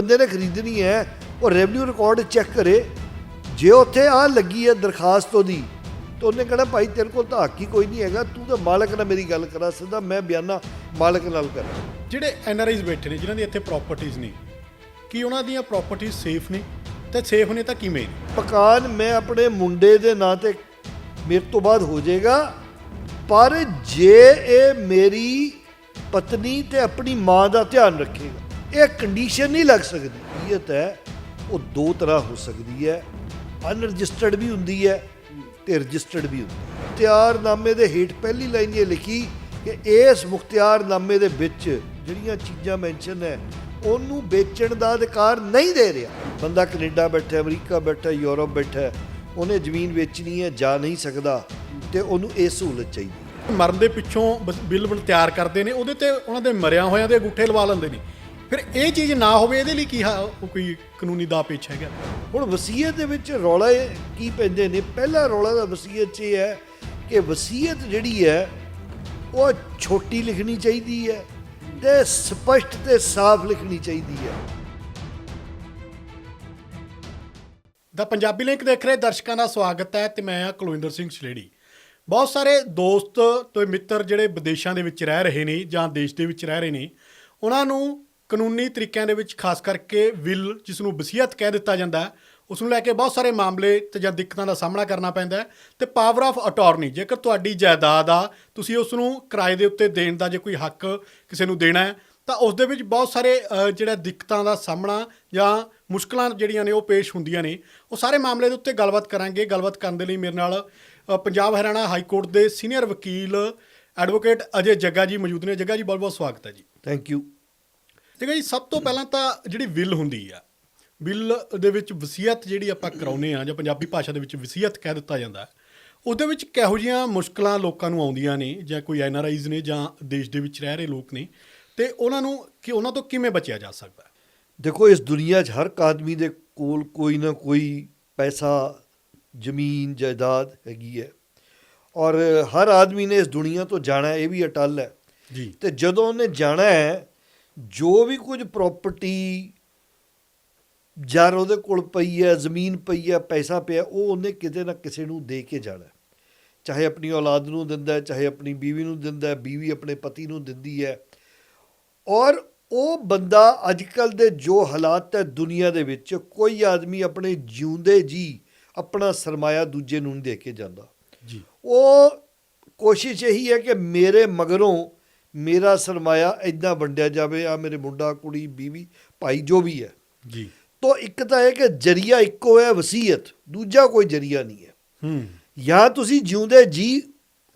ਬੰਦੇ ਨੇ ਖਰੀਦਣੀ ਹੈ ਉਹ ਰੈਵਨਿਊ ਰਿਕਾਰਡ ਚੈੱਕ ਕਰੇ। ਜੇ ਉੱਥੇ ਆ ਲੱਗੀ ਹੈ ਦਰਖਾਸਤ ਉਹਦੀ ਤਾਂ ਉਹਨੇ ਕਹਣਾ ਭਾਈ ਤੇਰੇ ਕੋਲ ਤਾਂ ਹੱਕ ਹੀ ਕੋਈ ਨਹੀਂ ਹੈਗਾ ਤੂੰ ਤਾਂ ਮਾਲਕ ਨਾਲ ਮੇਰੀ ਗੱਲ ਕਰਾ ਸਕਦਾ ਮੈਂ ਬਿਆਨਾ ਮਾਲਕ ਨਾਲ ਕਰਾਂ। ਜਿਹੜੇ ਐਨਆਰਆਈਜ਼ ਬੈਠੇ ਨੇ ਜਿਨ੍ਹਾਂ ਦੀ ਇੱਥੇ ਪ੍ਰਾਪਰਟੀਆਂ ਨੇ ਕੀ ਉਹਨਾਂ ਦੀਆਂ ਪ੍ਰਾਪਰਟੀਆਂ ਸੇਫ ਨੇ? ਤੇ ਸੇਫ ਨੇ ਤਾਂ ਕਿਵੇਂ? ਮਕਾਨ ਮੈਂ ਆਪਣੇ ਮੁੰਡੇ ਦੇ ਨਾਂ ਤੇ ਮੇਰੇ ਤੋਂ ਬਾਅਦ ਹੋ ਜਾਏਗਾ ਪਰ ਜੇ ਇਹ ਮੇਰੀ ਪਤਨੀ ਤੇ ਆਪਣੀ ਮਾਂ ਦਾ ਧਿਆਨ ਰੱਖੇਗਾ ਇਹ ਕੰਡੀਸ਼ਨ ਨਹੀਂ ਲੱਗ ਸਕਦੀ। ਇਹ ਹੈ, ਉਹ ਦੋ ਤਰ੍ਹਾਂ ਹੋ ਸਕਦੀ ਹੈ। ਅਨਰਜਿਸਟਰਡ ਵੀ ਹੁੰਦੀ ਹੈ ਤੇ ਰਜਿਸਟਰਡ ਵੀ ਹੁੰਦੀ ਤਿਆਰਨਾਮੇ ਦੇ ਹੇਠ ਪਹਿਲੀ ਲਾਈਨ ਇਹ ਲਿਖੀ ਕਿ ਇਸ ਮੁਖਤਿਆਰਨਾਮੇ ਦੇ ਵਿੱਚ ਜਿਹੜੀਆਂ ਚੀਜ਼ਾਂ ਮੈਂਸ਼ਨ ਹੈ, ਉਹਨੂੰ ਵੇਚਣ ਦਾ ਅਧਿਕਾਰ ਨਹੀਂ ਦੇ ਰਿਹਾ। ਬੰਦਾ ਕੈਨੇਡਾ ਬੈਠਾ ਅਮਰੀਕਾ ਬੈਠਾ ਯੂਰਪ ਬੈਠਾ ਉਹਨੇ ਜ਼ਮੀਨ ਵੇਚਣੀ ਹੈ, ਜਾ ਨਹੀਂ ਸਕਦਾ ਤੇ ਉਹਨੂੰ ਇਹ ਸਹੂਲਤ ਚਾਹੀਦੀ ਹੈ। ਮਰਨ ਦੇ ਪਿੱਛੋਂ ਬਸ ਬਿੱਲ ਬਿੱਲ ਤਿਆਰ ਕਰਦੇ ਨੇ, ਉਹਦੇ ਤੇ ਉਹਨਾਂ ਦੇ ਮਰਿਆ ਹੋਇਆਂ ਦੇ ਅੰਗੂਠੇ ਲਵਾ ਲੈਂਦੇ ਨੇ। ਫਿਰ ਇਹ ਚੀਜ਼ ਨਾ ਹੋਵੇ ਇਹਦੇ ਲਈ ਕੀ ਹਾ- ਕੋਈ ਕਾਨੂੰਨੀ ਦਾ ਪੇਚ ਹੈਗਾ? ਹੁਣ ਵਸੀਅਤ ਦੇ ਵਿੱਚ ਰੌਲਾ ਇਹ ਕੀ ਪੈਂਦੇ ਨੇ? ਪਹਿਲਾ ਰੌਲਾ ਦਾ ਵਸੀਅਤ 'ਚ ਇਹ ਹੈ ਕਿ ਵਸੀਅਤ ਜਿਹੜੀ ਹੈ ਉਹ ਛੋਟੀ ਲਿਖਣੀ ਚਾਹੀਦੀ ਹੈ ਤੇ ਸਪਸ਼ਟ ਤੇ ਸਾਫ਼ ਲਿਖਣੀ ਚਾਹੀਦੀ ਹੈ। ਦਾ ਪੰਜਾਬੀ ਲਿੰਕ ਦੇਖ ਰਹੇ ਦਰਸ਼ਕਾਂ ਦਾ ਸਵਾਗਤ ਹੈ ਤੇ ਮੈਂ ਹਾਂ ਕੁਲਵਿੰਦਰ ਸਿੰਘ ਛਲੇੜੀ ਬਹੁਤ ਸਾਰੇ ਦੋਸਤ ਤੇ ਮਿੱਤਰ ਜਿਹੜੇ ਵਿਦੇਸ਼ਾਂ ਦੇ ਵਿੱਚ ਰਹਿ ਰਹੇ ਨੇ ਜਾਂ ਦੇਸ਼ ਦੇ ਵਿੱਚ ਰਹਿ ਰਹੇ ਨੇ ਉਹਨਾਂ ਨੂੰ ਕਾਨੂੰਨੀ ਤਰੀਕਿਆਂ ਦੇ ਵਿੱਚ ਖਾਸ ਕਰਕੇ ਵਿਲ ਜਿਸ ਨੂੰ ਵਸੀਅਤ ਕਹਿ ਦਿੱਤਾ ਜਾਂਦਾ ਹੈ, ਉਸ ਨੂੰ ਲੈ ਕੇ ਬਹੁਤ ਸਾਰੇ ਮਾਮਲੇ ਤੇ ਜਾਂ ਦਿੱਕਤਾਂ ਦਾ ਸਾਹਮਣਾ ਕਰਨਾ ਪੈਂਦਾ ਹੈ ਤੇ ਪਾਵਰ ਆਫ ਅਟਾਰਨੀ ਜੇਕਰ ਤੁਹਾਡੀ ਜਾਇਦਾਦ ਆ, ਤੁਸੀਂ ਉਸ ਨੂੰ ਕਿਰਾਏ ਦੇ ਉੱਤੇ ਦੇਣ ਦਾ ਜੇ ਕੋਈ ਹੱਕ ਕਿਸੇ ਨੂੰ ਦੇਣਾ ਹੈ, ਤਾਂ ਉਸ ਦੇ ਵਿੱਚ ਬਹੁਤ ਸਾਰੇ ਜਿਹੜਾ ਦਿੱਕਤਾਂ ਦਾ ਸਾਹਮਣਾ ਜਾਂ ਮੁਸ਼ਕਲਾਂ ਜਿਹੜੀਆਂ ਨੇ ਉਹ ਪੇਸ਼ ਹੁੰਦੀਆਂ ਨੇ। ਉਹ ਸਾਰੇ ਮਾਮਲੇ ਦੇ ਉੱਤੇ ਗੱਲਬਾਤ ਕਰਾਂਗੇ। ਗੱਲਬਾਤ ਕਰਨ ਦੇ ਲਈ ਮੇਰੇ ਨਾਲ ਪੰਜਾਬ ਹਰਿਆਣਾ ਹਾਈ ਕੋਰਟ ਦੇ ਸੀਨੀਅਰ ਵਕੀਲ, ਐਡਵੋਕੇਟ ਅਜੇ ਜੱਗਾ ਜੀ ਮੌਜੂਦ ਨੇ। ਜੱਗਾ ਜੀ ਬਹੁਤ ਬਹੁਤ ਸਵਾਗਤ ਹੈ ਜੀ। ਥੈਂਕ ਯੂ ਜੱਗਾ ਜੀ ਸਭ ਤੋਂ ਪਹਿਲਾਂ ਤਾਂ ਜਿਹੜੀ ਵਿਲ ਹੁੰਦੀ ਆ ਵਿਲ ਦੇ ਵਿੱਚ ਵਸੀਅਤ ਜਿਹੜੀ ਆਪਾਂ ਕਰਾਉਨੇ ਆ ਜਾਂ ਪੰਜਾਬੀ ਭਾਸ਼ਾ ਦੇ ਵਿੱਚ ਵਸੀਅਤ ਕਹਿ ਦਿੱਤਾ ਜਾਂਦਾ ਹੈ ਉਹਦੇ ਵਿੱਚ ਕਿਹੋ ਜਿਹੀਆਂ ਮੁਸ਼ਕਲਾਂ ਲੋਕਾਂ ਨੂੰ ਆਉਂਦੀਆਂ ਨੇ ਜਾਂ ਕੋਈ ਐਨਆਰਆਈਜ਼ ਨੇ ਜਾਂ ਦੇਸ਼ ਦੇ ਵਿੱਚ ਰਹਿ ਰਹੇ ਲੋਕ ਨੇ ਤੇ ਉਹਨਾਂ ਨੂੰ ਕਿ ਉਹਨਾਂ ਤੋਂ ਕਿਵੇਂ ਬਚਿਆ ਜਾ ਸਕਦਾ ਹੈ? ਦੇਖੋ ਇਸ ਦੁਨੀਆ 'ਚ ਹਰ ਆਦਮੀ ਦੇ ਕੋਲ ਕੋਈ ਨਾ ਕੋਈ ਪੈਸਾ ਜ਼ਮੀਨ ਜਾਇਦਾਦ ਹੈਗੀ ਹੈ। ਔਰ ਹਰ ਆਦਮੀ ਨੇ ਇਸ ਦੁਨੀਆ ਤੋਂ ਜਾਣਾ ਇਹ ਵੀ ਅਟਲ ਹੈ। ਜੀ। ਤੇ ਜਦੋਂ ਉਹਨੇ ਜਾਣਾ ਹੈ ਜੋ ਵੀ ਕੁਝ ਪ੍ਰਾਪਰਟੀ ਜਰ ਉਹਦੇ ਕੋਲ ਪਈ ਹੈ ਜ਼ਮੀਨ ਪਈ ਹੈ ਪੈਸਾ ਪਿਆ ਉਹ ਉਹਨੇ ਕਿਤੇ ਨਾ ਕਿਸੇ ਨੂੰ ਦੇ ਕੇ ਜਾਣਾ। ਚਾਹੇ ਆਪਣੀ ਔਲਾਦ ਨੂੰ ਦਿੰਦਾ ਹੈ ਚਾਹੇ ਆਪਣੀ ਬੀਵੀ ਨੂੰ ਦਿੰਦਾ ਹੈ ਬੀਵੀ ਆਪਣੇ ਪਤੀ ਨੂੰ ਦਿੰਦੀ ਹੈ। ਔਰ ਉਹ ਬੰਦਾ ਅੱਜਕੱਲ ਦੇ ਜੋ ਹਾਲਾਤ ਹੈ ਦੁਨੀਆ ਦੇ ਵਿੱਚ ਕੋਈ ਆਦਮੀ ਆਪਣੇ ਜਿਉਂਦੇ ਜੀ ਆਪਣਾ ਸਰਮਾਇਆ ਦੂਜੇ ਨੂੰ ਨਹੀਂ ਦੇ ਕੇ ਜਾਂਦਾ। ਜੀ। ਉਹ ਕੋਸ਼ਿਸ਼ ਇਹੀ ਹੈ ਕਿ ਮੇਰੇ ਮਗਰੋਂ ਮੇਰਾ ਸਰਮਾਇਆ ਇਦਾਂ ਵੰਡਿਆ ਜਾਵੇ ਆ ਮੇਰੇ ਮੁੰਡਾ ਕੁੜੀ ਬੀਵੀ ਭਾਈ ਜੋ ਵੀ ਹੈ। ਜੀ। ਤੋ ਇੱਕ ਤਾਂ ਇਹ ਕਿ ਜਰੀਆ ਇੱਕੋ ਹੈ ਵਸੀਅਤ ਦੂਜਾ ਕੋਈ ਜਰੀਆ ਨਹੀਂ ਹੈ। ਹੂੰ। ਜਾਂ ਤੁਸੀਂ ਜਿਉਂਦੇ ਜੀ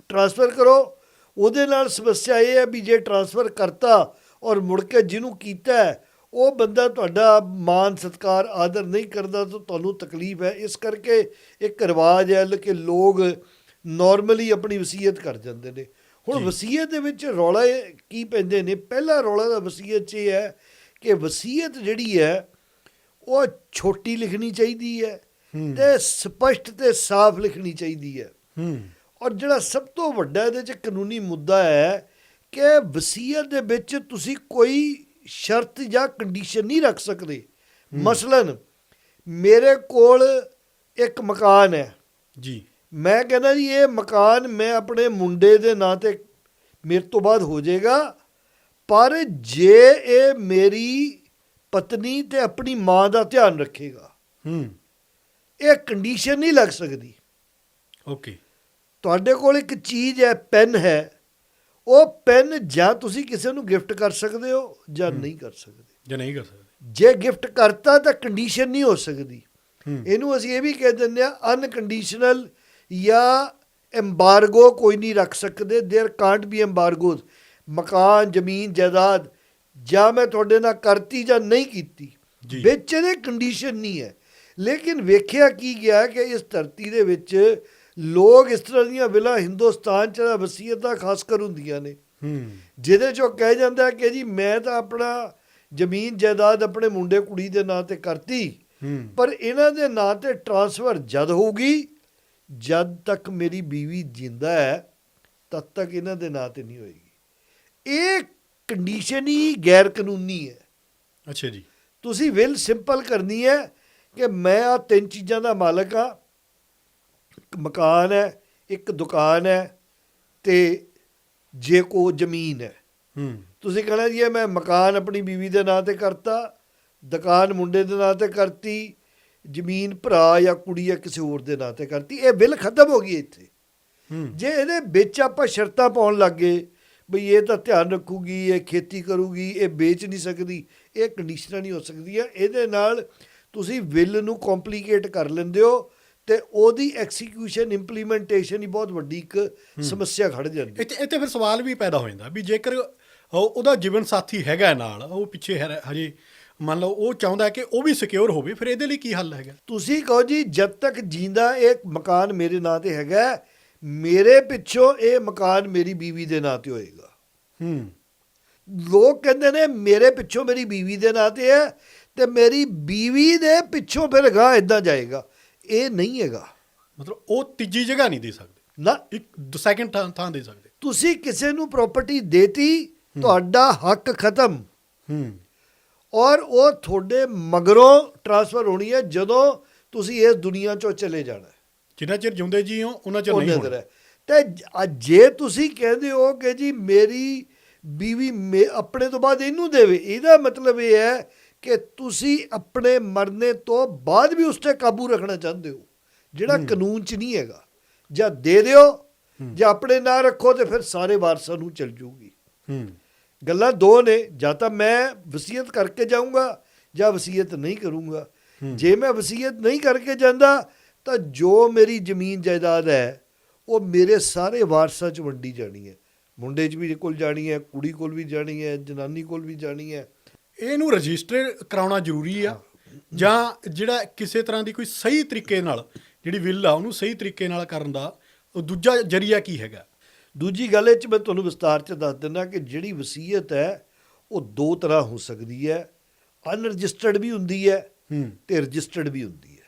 ਟਰਾਂਸਫਰ ਕਰੋ ਉਹਦੇ ਨਾਲ ਸਮੱਸਿਆ ਇਹ ਹੈ ਵੀ ਜੇ ਟਰਾਂਸਫਰ ਕਰਤਾ ਔਰ ਮੁੜ ਕੇ ਜਿਹਨੂੰ ਕੀਤਾ ਉਹ ਬੰਦਾ ਤੁਹਾਡਾ ਮਾਨ ਸਤਕਾਰ ਆਦਰ ਨਹੀਂ ਕਰਦਾ ਤਾਂ ਤੁਹਾਨੂੰ ਤਕਲੀਫ ਹੈ। ਇਸ ਕਰਕੇ ਇੱਕ ਰਿਵਾਜ ਹੈ ਕਿ ਲੋਕ ਨਾਰਮਲੀ ਆਪਣੀ ਵਸੀਅਤ ਕਰ ਜਾਂਦੇ ਨੇ। ਹੁਣ। ਵਸੀਅਤ ਦੇ ਵਿੱਚ ਰੌਲਾ ਕੀ ਪੈਂਦੇ ਨੇ? ਪਹਿਲਾ ਰੌਲਾ ਦਾ ਵਸੀਅਤ 'ਚ ਇਹ ਹੈ ਕਿ ਵਸੀਅਤ ਜਿਹੜੀ ਹੈ ਉਹ ਛੋਟੀ ਲਿਖਣੀ ਚਾਹੀਦੀ ਹੈ ਹੂੰ। ਤੇ ਸਪਸ਼ਟ ਤੇ ਸਾਫ਼ ਲਿਖਣੀ ਚਾਹੀਦੀ ਹੈ। ਹੂੰ। ਔਰ ਜਿਹੜਾ ਸਭ ਤੋਂ ਵੱਡਾ ਇਹਦੇ 'ਚ ਕਾਨੂੰਨੀ ਮੁੱਦਾ ਹੈ ਕਿ ਵਸੀਅਤ ਦੇ ਵਿੱਚ ਤੁਸੀਂ ਕੋਈ ਸ਼ਰਤ ਜਾਂ ਕੰਡੀਸ਼ਨ ਨਹੀਂ ਰੱਖ ਸਕਦੇ। ਮਸਲਨ ਮੇਰੇ ਕੋਲ ਇੱਕ ਮਕਾਨ ਹੈ। ਜੀ। ਮੈਂ ਕਹਿੰਦਾ ਜੀ ਇਹ ਮਕਾਨ ਮੈਂ ਆਪਣੇ ਮੁੰਡੇ ਦੇ ਨਾਂ ਤੇ ਮੇਰੇ ਤੋਂ ਬਾਅਦ ਹੋ ਜਾਏਗਾ ਪਰ ਜੇ ਇਹ ਮੇਰੀ ਪਤਨੀ ਤੇ ਆਪਣੀ ਮਾਂ ਦਾ ਧਿਆਨ ਰੱਖੇਗਾ ਹੂੰ। ਇਹ ਕੰਡੀਸ਼ਨ ਨਹੀਂ ਲੱਗ ਸਕਦੀ। ਓਕੇ। ਤੁਹਾਡੇ ਕੋਲ ਇੱਕ ਚੀਜ਼ ਹੈ ਪੈਨ ਹੈ। ਉਹ ਪੈਨ ਜਾਂ ਤੁਸੀਂ ਕਿਸੇ ਨੂੰ ਗਿਫਟ ਕਰ ਸਕਦੇ ਹੋ ਜਾਂ ਨਹੀਂ ਕਰ ਸਕਦੇ। ਜਾਂ ਨਹੀਂ ਕਰ ਸਕਦੇ। ਜੇ ਗਿਫਟ ਕਰਤਾ ਤਾਂ ਕੰਡੀਸ਼ਨ ਨਹੀਂ ਹੋ ਸਕਦੀ। ਇਹਨੂੰ ਅਸੀਂ ਇਹ ਵੀ ਕਹਿ ਦਿੰਦੇ ਆ ਅਨਕੰਡੀਸ਼ਨਲ ਜਾਂ ਐਮਬਾਰਗੋ ਕੋਈ ਨਹੀਂ ਰੱਖ ਸਕਦੇ देयर ਕਾਂਟ ਬੀ ਐਮਬਾਰਗੋਜ਼ ਮਕਾਨ ਜ਼ਮੀਨ ਜਾਇਦਾਦ ਜਾਂ ਮੈਂ ਤੁਹਾਡੇ ਨਾਲ ਕਰਤੀ ਜਾਂ ਨਹੀਂ ਕੀਤੀ ਜੀ। ਵਿੱਚ ਇਹਦੇ ਕੰਡੀਸ਼ਨ ਨਹੀਂ ਹੈ ਲੇਕਿਨ ਵੇਖਿਆ ਕੀ ਗਿਆ ਕਿ ਇਸ ਧਰਤੀ ਦੇ ਵਿੱਚ ਲੋਕ ਇਸ ਤਰ੍ਹਾਂ ਦੀਆਂ ਵਿਲਾ ਹਿੰਦੁਸਤਾਨ ਚ ਤਾਂ ਵਸੀਅਤਾਂ ਖਾਸ ਕਰ ਹੁੰਦੀਆਂ ਨੇ ਹੂੰ ਜਿਹਦੇ ਚੋਂ ਕਹਿ ਜਾਂਦਾ ਕਿ ਜੀ ਮੈਂ ਤਾਂ ਆਪਣਾ ਜ਼ਮੀਨ ਜਾਇਦਾਦ ਆਪਣੇ ਮੁੰਡੇ ਕੁੜੀ ਦੇ ਨਾਂ ਤੇ ਕਰਤੀ ਹੂੰ ਪਰ ਇਹਨਾਂ ਦੇ ਨਾਂ ਤੇ ਟਰਾਂਸਫਰ ਜਦ ਹੋਊਗੀ ਜਦ ਤੱਕ ਮੇਰੀ ਬੀਵੀ ਜਿੰਦਾ ਹੈ ਤਦ ਤੱਕ ਇਹਨਾਂ ਦੇ ਨਾਂ ਤੇ ਨਹੀਂ ਹੋਏਗੀ। ਇਹ ਕੰਡੀਸ਼ਨ ਹੀ ਗੈਰ ਕਾਨੂੰਨੀ ਹੈ। ਅੱਛਾ ਜੀ। ਤੁਸੀਂ ਵਿਲ ਸਿੰਪਲ ਕਰਨੀ ਹੈ ਕਿ ਮੈਂ ਆ ਤਿੰਨ ਚੀਜ਼ਾਂ ਦਾ ਮਾਲਕ ਆ ਇੱਕ ਮਕਾਨ ਹੈ ਇੱਕ ਦੁਕਾਨ ਹੈ ਤੇ ਜੇ ਕੋ ਜ਼ਮੀਨ ਹੈ। ਹੂੰ। ਤੁਸੀਂ ਕਹਣਾ ਜੀ ਮੈਂ ਮਕਾਨ ਆਪਣੀ ਬੀਵੀ ਦੇ ਨਾਂ ਤੇ ਕਰਤਾ ਦੁਕਾਨ ਮੁੰਡੇ ਦੇ ਨਾਂ ਤੇ ਕਰਤੀ ਜ਼ਮੀਨ ਭਰਾ ਜਾਂ ਕੁੜੀ ਜਾਂ ਕਿਸੇ ਹੋਰ ਦੇ ਨਾਂ ਤੇ ਕਰਤੀ ਇਹ ਬਿੱਲ ਖਤਮ ਹੋ ਗਈ ਇੱਥੇ। ਜੇ ਇਹਦੇ ਵਿੱਚ ਆਪਾਂ ਸ਼ਰਤਾਂ ਪਾਉਣ ਲੱਗੇ ਬਈ ਇਹ ਤਾਂ ਧਿਆਨ ਰੱਖੂਗੀ ਇਹ ਖੇਤੀ ਕਰੂਗੀ ਇਹ ਵੇਚ ਨਹੀਂ ਸਕਦੀ ਇਹ ਕੰਡੀਸ਼ਨਾਂ ਨਹੀਂ ਹੋ ਸਕਦੀਆਂ ਇਹਦੇ ਨਾਲ ਤੁਸੀਂ ਵਿਲ ਨੂੰ ਕੰਪਲਿਕੇਟ ਕਰ ਲੈਂਦੇ ਹੋ ਤੇ ਉਹਦੀ ਐਕਸੀਕਿਊਸ਼ਨ ਇੰਪਲੀਮੈਂਟੇਸ਼ਨ ਹੀ ਬਹੁਤ ਵੱਡੀ ਇੱਕ ਸਮੱਸਿਆ ਖੜ ਜਾਂਦੀ। ਇੱਥੇ ਇੱਥੇ ਫਿਰ ਸਵਾਲ ਵੀ ਪੈਦਾ ਹੋ ਜਾਂਦਾ ਵੀ ਜੇਕਰ ਉਹ- ਉਹਦਾ ਜੀਵਨ ਸਾਥੀ ਹੈਗਾ ਨਾਲ ਉਹ ਪਿੱਛੇ ਹਜੇ ਮੰਨ ਲਓ ਉਹ ਚਾਹੁੰਦਾ ਕਿ ਉਹ ਵੀ ਸਿਕਿਉਰ ਹੋਵੇ ਫਿਰ ਇਹਦੇ ਲਈ ਕੀ ਹੱਲ ਹੈਗਾ? ਤੁਸੀਂ ਕਹੋ ਜੀ ਜਦ ਤੱਕ ਜਿੰਦਾ ਇਹ ਮਕਾਨ ਮੇਰੇ ਨਾਂ ਤੇ ਹੈਗਾ ਮੇਰੇ ਪਿੱਛੋਂ ਇਹ ਮਕਾਨ ਮੇਰੀ ਬੀਵੀ ਦੇ ਨਾਂ ਤੇ ਹੋਏਗਾ। ਹੂੰ। ਲੋਕ ਕਹਿੰਦੇ ਨੇ ਮੇਰੇ ਪਿੱਛੋਂ ਮੇਰੀ ਬੀਵੀ ਦੇ ਨਾਂ ਤੇ ਹੈ ਤੇ ਮੇਰੀ ਬੀਵੀ ਦੇ ਪਿੱਛੋਂ ਫਿਰ ਗਾਂ ਇਦਾਂ ਜਾਏਗਾ। ਇਹ ਨਹੀਂ ਹੈਗਾ। ਮਤਲਬ ਉਹ ਤੀਜੀ ਜਗ੍ਹਾ ਨਹੀਂ ਦੇ ਸਕਦੇ। ਨਾ। ਇੱਕ ਸੈਕਿੰਡ ਥਾਂ ਥਾਂ ਦੇ ਸਕਦੇ। ਤੁਸੀਂ ਕਿਸੇ ਨੂੰ ਪ੍ਰਾਪਰਟੀ ਦੇਤੀ ਤੁਹਾਡਾ ਹੱਕ ਖਤਮ। ਹੂੰ। ਔਰ ਉਹ ਤੁਹਾਡੇ ਮਗਰੋਂ ਟਰਾਂਸਫਰ ਹੋਣੀ ਹੈ ਜਦੋਂ ਤੁਸੀਂ ਇਸ ਦੁਨੀਆ ਚੋਂ ਚਲੇ ਜਾਣਾ ਜਿੰਨਾ ਚਿਰ ਜਿਉਂਦੇ ਜੀ ਹੋ ਉਹਨਾਂ ਚਿਰ ਨਹੀਂ ਹੋਣਾ। ਤੇ ਜ- ਤੁਸੀਂ ਕਹਿੰਦੇ ਹੋ ਕਿ ਜੀ ਮੇਰੀ ਬੀਵੀ ਮੇ- ਆਪਣੇ ਤੋਂ ਬਾਅਦ ਇਹਨੂੰ ਦੇਵੇ ਇਹਦਾ ਮਤਲਬ ਇਹ ਹੈ ਕਿ ਤੁਸੀਂ ਆਪਣੇ ਮਰਨੇ ਤੋਂ ਬਾਅਦ ਵੀ ਉਸ ਤੇ ਕਾਬੂ ਰੱਖਣਾ ਚਾਹੁੰਦੇ ਹੋ ਜਿਹੜਾ ਕਾਨੂੰਨ 'ਚ ਨਹੀਂ ਹੈਗਾ। ਜਾਂ ਦੇ ਦਿਓ ਜਾਂ ਆਪਣੇ ਨਾਂ ਰੱਖੋ ਤੇ ਫਿਰ ਸਾਰੇ ਵਾਰਸਾਂ ਨੂੰ ਚਲ ਜੂਗੀ। ਹੂੰ। ਗੱਲਾਂ ਦੋ ਨੇ ਜਾਂ ਤਾਂ ਮੈਂ ਵਸੀਅਤ ਕਰਕੇ ਜਾਊਂਗਾ ਜਾਂ ਵਸੀਅਤ ਨਹੀਂ ਕਰੂੰਗਾ। ਜੇ ਮੈਂ ਵਸੀਅਤ ਨਹੀਂ ਕਰਕੇ ਜਾਂਦਾ ਤਾਂ ਜੋ ਮੇਰੀ ਜ਼ਮੀਨ ਜਾਇਦਾਦ ਹੈ ਉਹ ਮੇਰੇ ਸਾਰੇ ਵਾਰਸਾਂ 'ਚ ਵੰਡੀ ਜਾਣੀ ਹੈ। ਮੁੰਡੇ 'ਚ ਵੀ ਕੋਲ ਜਾਣੀ ਹੈ ਕੁੜੀ ਕੋਲ ਵੀ ਜਾਣੀ ਹੈ ਜਨਾਨੀ ਕੋਲ ਵੀ ਜਾਣੀ ਹੈ। ਇਹਨੂੰ ਰਜਿਸਟਰ ਕਰਾਉਣਾ ਜ਼ਰੂਰੀ ਆ ਜਾਂ ਜਿਹੜਾ ਕਿਸੇ ਤਰ੍ਹਾਂ ਦੀ ਕੋਈ ਸਹੀ ਤਰੀਕੇ ਨਾਲ ਜਿਹੜੀ ਵਿਲ ਆ ਉਹਨੂੰ ਸਹੀ ਤਰੀਕੇ ਨਾਲ ਕਰਨ ਦਾ ਉਹ ਦੂਜਾ ਜਰੀਆ ਕੀ ਹੈਗਾ? ਦੂਜੀ ਗੱਲ ਇਹ 'ਚ ਮੈਂ ਤੁਹਾਨੂੰ ਵਿਸਤਾਰ 'ਚ ਦੱਸ ਦਿੰਦਾ ਕਿ ਜਿਹੜੀ ਵਸੀਅਤ ਹੈ ਉਹ ਦੋ ਤਰ੍ਹਾਂ ਹੋ ਸਕਦੀ ਹੈ। ਅਨਰਜਿਸਟਰਡ ਵੀ ਹੁੰਦੀ ਹੈ ਤੇ ਰਜਿਸਟਰਡ ਵੀ ਹੁੰਦੀ ਹੈ।